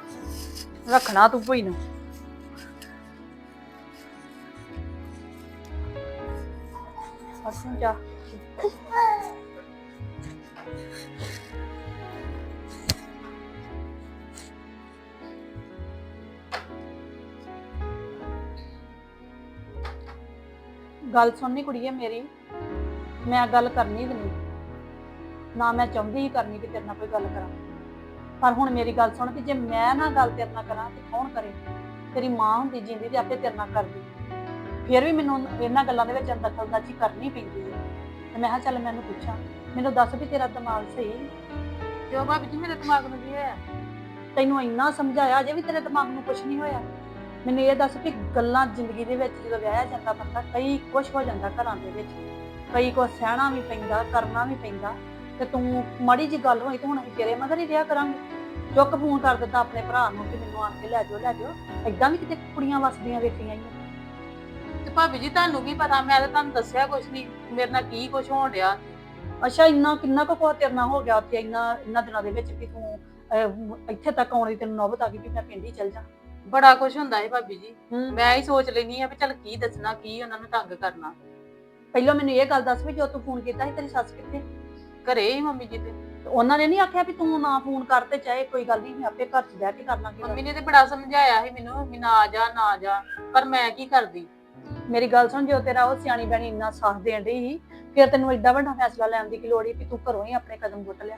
ਰੱਖਣਾ ਤੂੰ ਭੂਈ ਨੂੰ। ਅਸਾਂ ਚਾਹ। ਗੱਲ ਸੁਣਨੀ ਕੁੜੀਏ ਮੇਰੀ। ਮੈਂ ਗੱਲ ਕਰਨੀ ਵੀ ਨਹੀਂ। ਨਾ ਮੈਂ ਚਾਹੁੰਦੀ ਹੀ ਕਰਨੀ ਕਿ ਤੇਰੇ ਨਾਲ ਕੋਈ ਗੱਲ ਕਰਾਂ। ਪਰ ਹੁਣ ਮੇਰੀ ਗੱਲ ਸੁਣ ਕਿ ਜੇ ਮੈਂ ਨਾ ਗੱਲ ਤੇਰੇ ਨਾਲ ਕਰਾਂ ਤੇ ਕੌਣ ਕਰੇ? ਤੇਰੀ ਮਾਂ ਹੁੰਦੀ ਜਿੰਦੀ ਤੇ ਆਪੇ ਤੇਰੇ ਨਾਲ ਕਰਦੀ। ਫਿਰ ਵੀ ਮੈਨੂੰ ਇਹਨਾਂ ਗੱਲਾਂ ਦੇ ਵਿੱਚ ਦਖਲਅੰਦਾਜ਼ੀ ਕਰਨੀ ਪੈਂਦੀ ਹੈ। ਤੇ ਮੈਂ ਕਿਹਾ ਚੱਲ ਮੈਨੂੰ ਪੁੱਛਾਂ ਮੈਨੂੰ ਦੱਸ ਵੀ ਤੇਰਾ ਦਿਮਾਗ ਸਹੀ? ਕਿਉਂ ਭਾਬੀ ਜੀ ਮੇਰੇ ਦਿਮਾਗ ਨੂੰ ਕੀ ਹੋਇਆ? ਤੈਨੂੰ ਇੰਨਾ ਸਮਝਾਇਆ ਅਜੇ ਵੀ ਤੇਰੇ ਦਿਮਾਗ ਨੂੰ ਕੁਝ ਨਹੀਂ ਹੋਇਆ। ਮੈਨੂੰ ਇਹ ਦੱਸ ਵੀ ਗੱਲਾਂ ਜ਼ਿੰਦਗੀ ਦੇ ਵਿੱਚ ਜਦੋਂ ਵਿਆਹਿਆ ਜਾਂਦਾ ਬੰਦਾ ਕਈ ਕੁਝ ਹੋ ਜਾਂਦਾ ਘਰਾਂ ਦੇ ਵਿੱਚ। ਕਈ ਕੁਛ ਸਹਿਣਾ ਵੀ ਪੈਂਦਾ ਕਰਨਾ ਵੀ ਪੈਂਦਾ। ਤੇ ਤੂੰ ਮਾੜੀ ਜੀ ਗੱਲ ਹੋਈ ਤੇ ਹੁਣ ਅਸੀਂ ਤੇਰੇ ਮਗਰ ਹੀ ਰਿਹਾ ਕਰਾਂਗੇ। ਚੁੱਕ ਫੋਨ ਕਰ ਦਿੱਤਾ ਆਪਣੇ ਭਰਾ ਨੂੰ ਕਿ ਮੈਨੂੰ ਆਣ ਕੇ ਲੈ ਜਾਓ ਲੈ ਜਾਓ। ਏਦਾਂ ਵੀ ਕਿਤੇ ਕੁੜੀਆਂ ਵਸਦੀਆਂ ਵੇਖੀਆਂ ਹੀ ਤੇ ਭਾਬੀ ਜੀ ਤੁਹਾਨੂੰ ਕੀ ਪਤਾ ਮੈਂ ਤਾਂ ਤੁਹਾਨੂੰ ਦੱਸਿਆ ਕੁਝ ਨਹੀਂ ਮੇਰੇ ਨਾਲ ਕੀ ਕੁਝ ਹੋਣ ਡਿਆ। ਅੱਛਾ ਇੰਨਾ ਕਿੰਨਾ ਕੁ ਕੋ ਤੇਰੇ ਨਾਲ ਹੋ ਗਿਆ ਉੱਥੇ ਇੰਨਾ ਇੰਨਾ ਦਿਨਾਂ ਦੇ ਵਿੱਚ ਵੀ ਤੂੰ ਅਹ, ਇੱਥੇ ਤੱਕ ਆਉਣ ਦੀ ਤੈਨੂੰ ਨੌਬਤ ਆ ਗਈ ਕਿ ਮੈਂ ਪਿੰਡ ਹੀ ਚੱਲ ਜਾ। ਬੜਾ ਕੁਝ ਹੁੰਦਾ ਹੈ ਭਾਬੀ ਜੀ। ਮੈਂ ਹੀ ਸੋਚ ਲੈਣੀ ਆ ਵੀ ਚੱਲ ਕੀ ਦੱਸਣਾ ਕੀ ਉਹਨਾਂ ਨੂੰ ਤੰਗ ਕਰਨਾ। ਪਹਿਲਾਂ ਮੈਨੂੰ ਇਹ ਗੱਲ ਦੱਸ ਵੀ ਜੋ ਤੂੰ ਫੋਨ ਕੀਤਾ ਸੀ ਤੇਰੀ ਸੱਸ ਕਿੱਥੇ? ਘਰੇ ਹੀ ਮੰਮੀ ਜੀ ਤੇ ਤੇ ਉਹਨਾਂ ਨੇ ਨਹੀਂ ਆਖਿਆ ਵੀ ਤੂੰ ਨਾ ਫੋਨ ਕਰ ਤੇ ਚਾਹੇ ਕੋਈ ਗੱਲ ਨਹੀਂ ਮੈਂ ਆਪੇ ਘਰ 'ਚ ਬਹਿ ਕੇ ਕਰ ਲਾਂਗੀ ਮੰਮੀ ਨੇ ਤੇ ਬੜਾ ਸਮਝਾਇਆ ਸੀ ਮੈਨੂੰ ਵੀ ਨਾ ਜਾ ਨਾ ਜਾ ਪਰ ਮੈਂ ਕੀ ਕਰਦੀ? ਮੇਰੀ ਗੱਲ ਸੁਣ ਜੋ ਤੇਰਾ ਉਹ ਸਿਆਣੀ ਬੈਣੀ ਇੰਨਾ ਸਾਥ ਦੇਣ ਡਈ ਸੀ ਫਿਰ ਤੈਨੂੰ ਐਡਾ ਵੱਡਾ ਫੈਸਲਾ ਲੈਣ ਦੀ ਕੀ ਲੋੜ ਸੀ ਵੀ ਤੂੰ ਘਰੋਂ ਹੀ ਆਪਣੇ ਕਦਮ ਪੁੱਟ ਲਿਆ।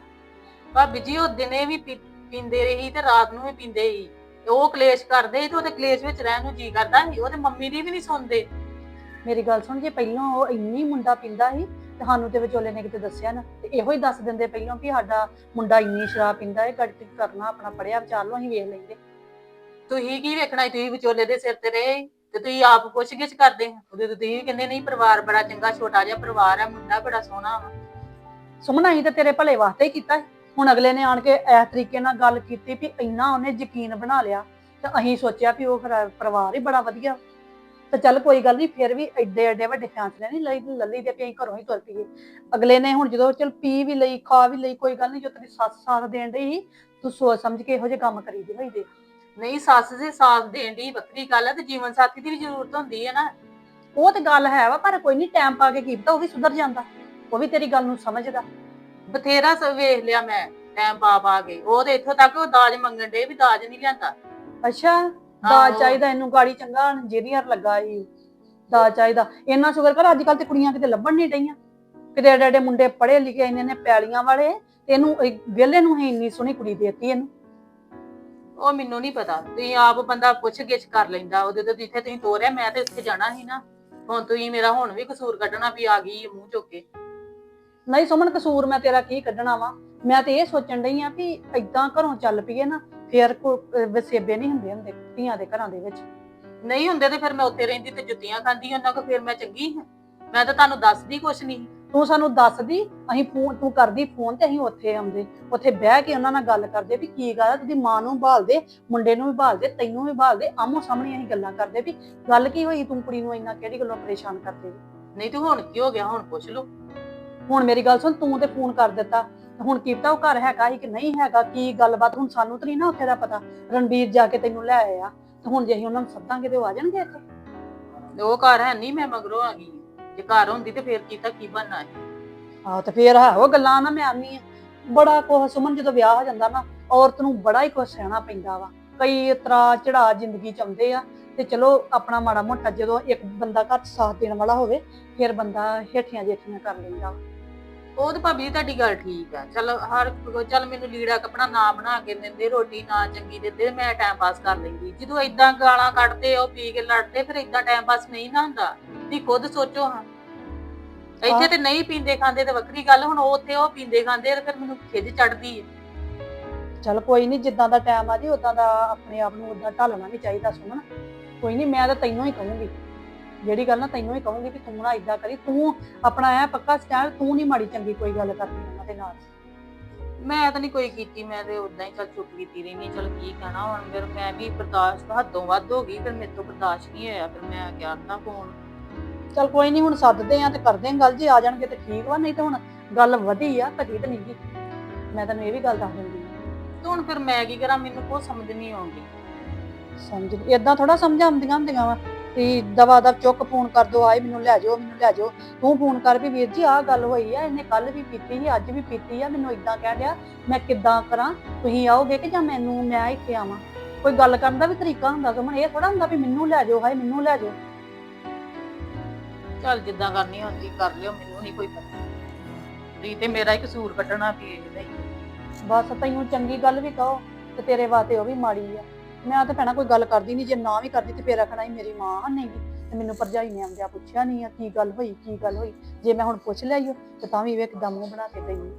ਭਾਬੀ ਜੀ ਉਹ ਦਿਨੇ ਵੀ ਪੀ- ਪੀਂਦੇ ਰਹੀ ਤੇ ਰਾਤ ਨੂੰ ਵੀ ਪੀਂਦੇ ਤੇ ਉਹ ਕਲੇਸ਼ ਕਰਦੇ ਸੀ ਤੇ ਉਹਦੇ ਕਲੇਸ਼ ਵਿੱਚ ਰਹਿਣ ਨੂੰ ਜੀ ਕਰਦਾ ਸੀ। ਉਹਦੇ ਮੰਮੀ ਦੀ ਵੀ ਨਹੀਂ ਸੁਣਦੇ। ਮੇਰੀ ਗੱਲ ਸੁਣ ਜੇ ਪਹਿਲਾਂ ਉਹ ਇੰਨੀ ਮੁੰਡਾ ਪੀਂਦਾ ਸੀ ਤੇ ਸਾਨੂੰ ਤੇ ਵਿਚੋਲੇ ਨੇ ਕਿਤੇ ਦੱਸਿਆ ਨਾ ਤੇ ਇਹੋ ਹੀ ਦੱਸ ਦਿੰਦੇ ਪਹਿਲਾਂ ਵੀ ਸਾਡਾ ਮੁੰਡਾ ਇੰਨੀ ਸ਼ਰਾਬ ਪੀਂਦਾ ਹੈ ਗੱਡੀ ਕਰਨਾ ਆਪਣਾ ਪੜਿਆ ਵਿਚਾਰ ਲਓ ਅਸੀਂ ਵੇਖ ਲੈਂਦੇ ਤੁਸੀਂ ਕੀ ਵੇਖਣਾ ਸੀ? ਤੁਸੀਂ ਵਿਚੋਲੇ ਦੇ ਸਿਰ ਤੇ ਰਹੇ ਤੇ ਤੁਸੀਂ ਆਪ ਪੁੱਛ ਗਿੱਛ ਕਰਦੇ ਉਹਦੇ ਤੇ ਤੁਸੀਂ ਵੀ ਕਹਿੰਦੇ ਨਹੀਂ ਪਰਿਵਾਰ ਬੜਾ ਚੰਗਾ ਛੋਟਾ ਜਿਹਾ ਪਰਿਵਾਰ ਹੈ ਮੁੰਡਾ ਬੜਾ ਸੋਹਣਾ ਵਾ ਸੁਮਨ ਅਸੀਂ ਤਾਂ ਤੇਰੇ ਭਲੇ ਵਾਸਤੇ ਹੀ ਕੀਤਾ ਸੀ। ਹੁਣ ਅਗਲੇ ਨੇ ਆਣ ਕੇ ਇਸ ਤਰੀਕੇ ਨਾਲ ਗੱਲ ਕੀਤੀ ਵੀ ਇੰਨਾ ਉਹਨੇ ਯਕੀਨ ਬਣਾ ਲਿਆ ਤੇ ਅਸੀਂ ਸੋਚਿਆ ਵੀ ਉਹ ਫਿਰ ਪਰਿਵਾਰ ਹੀ ਬੜਾ ਵਧੀਆ ਤੇ ਚੱਲ ਕੋਈ ਗੱਲ ਨਹੀਂ ਫਿਰ ਵੀ ਐਡੇ ਐਡੇ ਵੱਡੇ ਫੈਸਲੇ ਨਹੀਂ ਲਈ ਲੱਲੀ ਦੇ ਵੀ ਘਰੋਂ ਹੀ ਤੁਰ ਪਈਏ। ਅਗਲੇ ਨੇ ਹੁਣ ਜਦੋਂ ਚਲ ਪੀ ਵੀ ਲਈ, ਖਾ ਵੀ ਲਈ, ਕੋਈ ਗੱਲ ਨਹੀਂ ਜੋ ਤੇਰੀ ਸੱਸ ਸਾਥ ਦੇਣ ਡਈ ਸੀ, ਤੂੰ ਸੋਚ ਸਮਝ ਕੇ ਇਹੋ ਜਿਹੇ ਕੰਮ ਕਰੀਦੇ ਹੋਈ ਦੇ ਨਹੀਂ, ਸੱਸ ਦੇ ਸਾਥ ਦੇਣ ਦੀ ਵੱਖਰੀ ਗੱਲ ਹੈ ਤੇ ਜੀਵਨ ਸਾਥੀ ਦੀ ਵੀ ਜ਼ਰੂਰਤ ਹੁੰਦੀ ਹੈ ਨਾ। ਉਹ ਤੇ ਗੱਲ ਹੈ ਵਾ, ਪਰ ਕੋਈ ਨਹੀਂ ਟਾਈਮ ਪਾ ਕੇ ਕੀਤਾ ਉਹ ਵੀ ਸੁਧਰ ਜਾਂਦਾ। ਉਹ ਵੀ ਤੇਰੀ ਗੱਲ ਨੂੰ ਸਮਝਦਾ। ਬਥੇਰਾ ਸ ਵੇਖ ਲਿਆ ਮੈਂ ਟਾਈਮ ਪਾ ਪਾ ਕੇ। ਉਹ ਤੇ ਇੱਥੋਂ ਤੱਕ ਉਹ ਦਾਜ ਮੰਗਣ ਦੇ ਵੀ ਦਾਜ ਨਹੀਂ ਲਿਆਂਦਾ। ਅੱਛਾ। ਦਾ। ਚਾਹੀਦਾ ਇਹਨੂੰ ਗਾੜੀ ਚੰਗਾ ਇੰਜੀਨੀਅਰ ਲੱਗਾ ਈ। ਦਾ ਚਾਹੀਦਾ। ਇੰਨਾ ਸ਼ੁਕਰ ਕਰ ਅੱਜ ਕੱਲ ਤੇ ਕੁੜੀਆਂ ਕਿਤੇ ਲੱਭਣ ਨਹੀਂ ਡਈਆਂ। ਕਿਤੇ ਐਡੇ ਐਡੇ ਮੁੰਡੇ ਪੜ੍ਹੇ ਲਿਖੇ ਇੰਨੇ ਨੇ ਪੈਲੀਆਂ ਵਾਲੇ ਤੇ ਇਹਨੂੰ ਇਹ ਵਿਹਲੇ ਨੂੰ ਹੀ ਇੰਨੀ ਸੋਹਣੀ ਕੁੜੀ ਦੇਤੀ ਇਹਨੂੰ। ਉਹ ਮੈਨੂੰ ਨਹੀਂ ਪਤਾ। ਤੁਸੀਂ ਆਪ ਬੰਦਾ ਪੁੱਛ ਗਿੱਛ ਕਰ ਲੈਂਦਾ ਉਹਦੇ ਤੇ ਜਿੱਥੇ ਤੁਸੀਂ ਤੋਰਿਆ ਮੈਂ ਤੇ ਉੱਥੇ ਜਾਣਾ ਸੀ ਨਾ। ਹੁਣ ਤੁਸੀਂ ਮੇਰਾ ਹੁਣ ਵੀ ਕਸੂਰ ਕੱਢਣਾ ਵੀ ਆ ਗਈ ਮੂੰਹ ਚੁੱਕ ਕੇ। ਨਹੀਂ ਸੁਮਨ ਕਸੂਰ ਮੈਂ ਤੇਰਾ ਕੀ ਕੱਢਣਾ ਵਾ? ਮੈਂ ਤੇ ਇਹ ਸੋਚਣ ਡਈ ਆ ਵੀ ਏਦਾਂ ਘਰੋਂ ਚੱਲ ਪਈਏ ਨਾ ਫੇਰ ਕੋ ਅਹ ਵਸੇਬੇ ਨਹੀਂ ਹੁੰਦੇ ਹੁੰਦੇ ਧੀਆਂ ਦੇ ਘਰਾਂ ਦੇ ਵਿੱਚ। ਨਹੀਂ ਹੁੰਦੇ ਤੇ ਫਿਰ ਮੈਂ ਉੱਥੇ ਰਹਿੰਦੀ ਤੇ ਜੁੱਤੀਆਂ ਖਾਂਦੀ ਉਹਨਾਂ ਕੋ ਫਿਰ ਮੈਂ ਚੰਗੀ ਹਾਂ। ਮੈਂ ਤਾਂ ਤੁਹਾਨੂੰ ਦੱਸਦੀ ਕੁਛ ਨਹੀਂ। ਤੂੰ ਸਾਨੂੰ ਦੱਸਦੀ ਅਸੀਂ ਫੋਨ ਤੂੰ ਕਰਦੀ ਫੋਨ ਤੇ ਅਸੀਂ ਉੱਥੇ ਆਉਂਦੇ। ਉੱਥੇ ਬਹਿ ਕੇ ਉਹਨਾਂ ਨਾਲ ਗੱਲ ਕਰਦੇ ਵੀ ਕੀ ਗੱਲ ਆ ਤੇਰੀ ਮਾਂ ਨੂੰ ਭਾਲਦੇ ਮੁੰਡੇ ਨੂੰ ਵੀ ਭਾਲਦੇ ਤੈਨੂੰ ਵੀ ਭਾਲਦੇ ਆਮੋ ਸਾਹਮਣੇ ਅਸੀਂ ਗੱਲਾਂ ਕਰਦੇ ਵੀ ਗੱਲ ਕੀ ਹੋਈ ਤੂੰ ਕੁੜੀ ਨੂੰ ਇੰਨਾ ਕਿਹੜੀ ਗੱਲੋਂ ਪਰੇਸ਼ਾਨ ਕਰਦੇ? ਨਹੀਂ ਤੇ ਹੁਣ ਕੀ ਹੋ ਗਿਆ? ਹੁਣ ਪੁੱਛ ਲਓ। ਹੁਣ ਮੇਰੀ ਗੱਲ ਸੁਣ ਤੂੰ ਤੇ ਫੋਨ ਕਰ ਦਿੱਤਾ। ਹੁਣ ਕੀਤਾ ਉਹ ਘਰ ਹੈਗਾ ਸੀ ਕਿ ਨਹੀਂ ਹੈਗਾ ਕੀ ਗੱਲਬਾਤ? ਹੁਣ ਸਾਨੂੰ ਤਾਂ ਨਹੀਂ ਨਾ ਉੱਥੇ ਦਾ ਪਤਾ। ਰਣਬੀਰ ਜਾ ਕੇ ਤੈਨੂੰ ਲੈ ਆਇਆ ਤੇ ਹੁਣ ਜੇ ਅਸੀਂ ਉਹਨਾਂ ਨੂੰ ਸੱਦਾਂਗੇ ਤੇ ਉਹ ਆ ਜਾਣਗੇ ਇੱਥੇ। ਉਹ ਘਰ ਹੈ ਨਹੀਂ ਮੈਂ ਮਗਰੋਂ ਆ ਗਈ। ਜੇ ਘਰ ਹੁੰਦੀ ਤੇ ਫੇਰ ਕੀਤਾ ਕੀ ਬਣਨਾ ਹੈ ਆਹੋ ਤੇ ਫੇਰ ਹੈ ਉਹ ਗੱਲਾਂ ਨਾ ਮੈਂ ਆਨੀ ਆ। ਬੜਾ ਕੁਛ ਸੁਮਨ ਜਦੋਂ ਵਿਆਹ ਹੋ ਜਾਂਦਾ ਨਾ ਔਰਤ ਨੂੰ ਬੜਾ ਹੀ ਕੁਛ ਸਹਿਣਾ ਪੈਂਦਾ ਵਾ। ਕਈ ਤਰ੍ਹਾਂ ਚੜਾ ਜ਼ਿੰਦਗੀ ਚ ਆਉਂਦੇ ਆ ਤੇ ਚਲੋ ਆਪਣਾ ਮਾੜਾ ਮੋਟਾ ਜਦੋਂ ਇੱਕ ਬੰਦਾ ਘਰ 'ਚ ਸਾਥ ਦੇਣ ਵਾਲਾ ਹੋਵੇ ਫਿਰ ਬੰਦਾ ਹੇਠੀਆਂ ਜੇਠੀਆਂ ਕਰ ਲੈਂਦਾ ਵਾ। ਉਹ ਤੇ ਭਾਬੀ ਤੁਹਾਡੀ ਗੱਲ ਠੀਕ ਆ। ਚਲ ਹਰ ਚਲ ਮੈਨੂੰ ਲੀੜਾ ਕੱਪੜਾ ਨਾ ਬਣਾ ਕੇ ਦਿੰਦੇ, ਰੋਟੀ ਨਾ ਚੰਗੀ ਦਿੰਦੇ, ਮੈਂ ਟਾਈਮ ਪਾਸ ਕਰ ਲੈਂਦੀ। ਜਦੋਂ ਇਦਾਂ ਗਾਲਾਂ ਕੱਢਦੇ, ਉਹ ਪੀ ਕੇ ਲੜਦੇ, ਫਿਰ ਇਦਾਂ ਟਾਈਮ ਪਾਸ ਨਹੀਂ ਨਾ ਹੁੰਦਾ। ਤੁਸੀਂ ਖੁਦ ਸੋਚੋ ਹਾਂ। ਇੱਥੇ ਤੇ ਨਹੀਂ ਪੀਂਦੇ ਖਾਂਦੇ ਤੇ ਵੱਖਰੀ ਗੱਲ, ਹੁਣ ਉਹ ਉੱਥੇ ਉਹ ਪੀਂਦੇ ਖਾਂਦੇ ਤੇ ਫਿਰ ਮੈਨੂੰ ਖਿੱਚ ਚੜਦੀ ਹੈ ਚਲ ਕੋਈ ਨਹੀਂ, ਜਿੱਦਾਂ ਦਾ ਟਾਈਮ ਆ ਜੀ ਉਦਾਂ ਦਾ ਆਪਣੇ ਆਪ ਨੂੰ ਉਦਾਂ ਢਾਲਣਾ ਵੀ ਚਾਹੀਦਾ ਸੁਮਨ। ਕੋਈ ਨਹੀਂ, ਮੈਂ ਤਾਂ ਤੈਨੂੰ ਹੀ ਕਹੂੰਗੀ। ਜਿਹੜੀ ਗੱਲ ਨਾ ਤੈਨੂੰ ਹੀ ਕਹੂੰਗੀ ਵੀ ਤੂੰ ਨਾ ਇਦਾਂ ਕਰੀ ਤੂੰ ਆਪਣਾ ਐ ਪੱਕਾ ਸਟੈਂਡ ਤੂੰ ਨਹੀਂ ਮਾੜੀ ਚੰਗੀ ਕੋਈ ਗੱਲ ਕਰਨੀ ਉਹਨਾਂ ਦੇ ਨਾਲ। ਮੈਂ ਤਾਂ ਨਹੀਂ ਕੋਈ ਕੀਤੀ ਮੈਂ ਤੇ ਉਦਾਂ ਹੀ ਚਲ ਚੁੱਪ ਕੀਤੀ ਰਹਿੰਦੀ ਚਲ ਕੀ ਕਹਿਣਾ ਹੁਣ ਫਿਰ ਮੈਂ ਵੀ ਬਰਦਾਸ਼ਤ ਹੱਦੋਂ ਵੱਧ ਹੋ ਗਈ ਫਿਰ ਮੇਰੇ ਤੋਂ ਬਰਦਾਸ਼ਤ ਨਹੀਂ ਹੋਇਆ ਫਿਰ ਮੈਂ ਕਿਹਾ ਤਾਂ ਫੋਨ। ਚਲ ਕੋਈ ਨਹੀਂ ਹੁਣ ਸੱਦਦੇ ਆ ਤੇ ਕਰਦੇ ਆ ਗੱਲ ਜੇ ਆ ਜਾਣਗੇ ਤੇ ਠੀਕ ਵਾ ਨਹੀਂ ਤੇ ਹੁਣ ਗੱਲ ਵਧੀ ਆ ਘਟੀ ਤੇ ਨਹੀਂ। ਗੀ ਮੈਂ ਤੈਨੂੰ ਇਹ ਵੀ ਗੱਲ ਦੱਸ ਦਿੰਦੀ। ਆ। ਤੇ ਹੁਣ ਫਿਰ ਮੈਂ ਕੀ ਕਰਾਂ ਮੈਨੂੰ ਕੋਈ ਸਮਝ ਨਹੀਂ ਆਉਂਦੀ। ਸਮਝ ਇਦਾਂ ਥੋੜਾ ਸਮਝ ਆਉਂਦੀਆਂ ਹੁੰਦੀਆਂ ਵਾ। ਵੀ ਦਵਾ ਦਵ ਚੁੱਕ ਫੋਨ ਕਰ ਦੋ ਆਏ ਮੈਨੂੰ ਲੈ ਜਾਓ ਮੈਨੂੰ ਲੈ ਜਾਓ। ਤੂੰ ਫੋਨ ਕਰ ਵੀ ਵੀਰ ਜੀ ਆਹ ਗੱਲ ਹੋਈ ਆ ਇਹਨੇ ਕੱਲ ਵੀ ਪੀਤੀ ਸੀ ਅੱਜ ਵੀ ਪੀਤੀ ਆ ਮੈਨੂੰ ਇਦਾਂ ਕਹਿ ਰਿਹਾ ਮੈਂ ਕਿੱਦਾਂ ਕਰਾਂ? ਤੁਸੀਂ ਆਓਗੇ ਕਿ ਜਾਂ ਮੈਨੂੰ ਮੈਂ ਇੱਥੇ ਆਵਾਂ? ਕੋਈ ਗੱਲ ਕਰਨ ਦਾ ਵੀ ਤਰੀਕਾ ਹੁੰਦਾ ਸੁਮਨ ਇਹ ਥੋੜਾ ਹੁੰਦਾ ਵੀ ਮੈਨੂੰ ਲੈ ਜਾਓ ਹਾਏ ਮੈਨੂੰ ਲੈ ਜਾਓ। ਚੱਲ ਜਿੱਦਾਂ ਕਰਨੀ ਹੁੰਦੀ ਕਰ ਲਿਓ ਮੈਨੂੰ ਨਹੀਂ ਕੋਈ ਪਤਾ। ਤੁਸੀਂ ਤੇ ਮੇਰਾ ਹੀ ਕਸੂਰ ਕੱਢਣਾ ਵੀ ਇਹਦਾ ਹੀ ਬਸ ਤੈਨੂੰ ਚੰਗੀ ਗੱਲ ਵੀ ਕਹੋ ਤੇ ਤੇਰੇ ਵਾਸਤੇ ਉਹ ਵੀ ਮਾੜੀ ਆ। ਮੈਂ ਤਾਂ ਭੈਣਾ ਕੋਈ ਗੱਲ ਕਰਦੀ ਨਹੀਂ, ਜੇ ਨਾ ਵੀ ਕਰਦੀ ਤੇ ਫੇਰ ਆਖਣਾ ਸੀ ਮੇਰੀ ਮਾਂ ਨਹੀਂ। ਤੇ ਮੈਨੂੰ ਭਰਜਾਈ ਨੇ ਆਉਂਦਿਆਂ ਪੁੱਛਿਆ ਨਹੀਂ ਆ, ਕੀ ਗੱਲ ਹੋਈ, ਕੀ ਗੱਲ ਹੋਈ? ਜੇ ਮੈਂ ਹੁਣ ਪੁੱਛ ਲਿਆਈਓ ਤੇ ਤਾਂ ਵੀ ਵੇ ਦਮ ਮੂੰਹ ਬਣਾ ਕੇ ਗਈ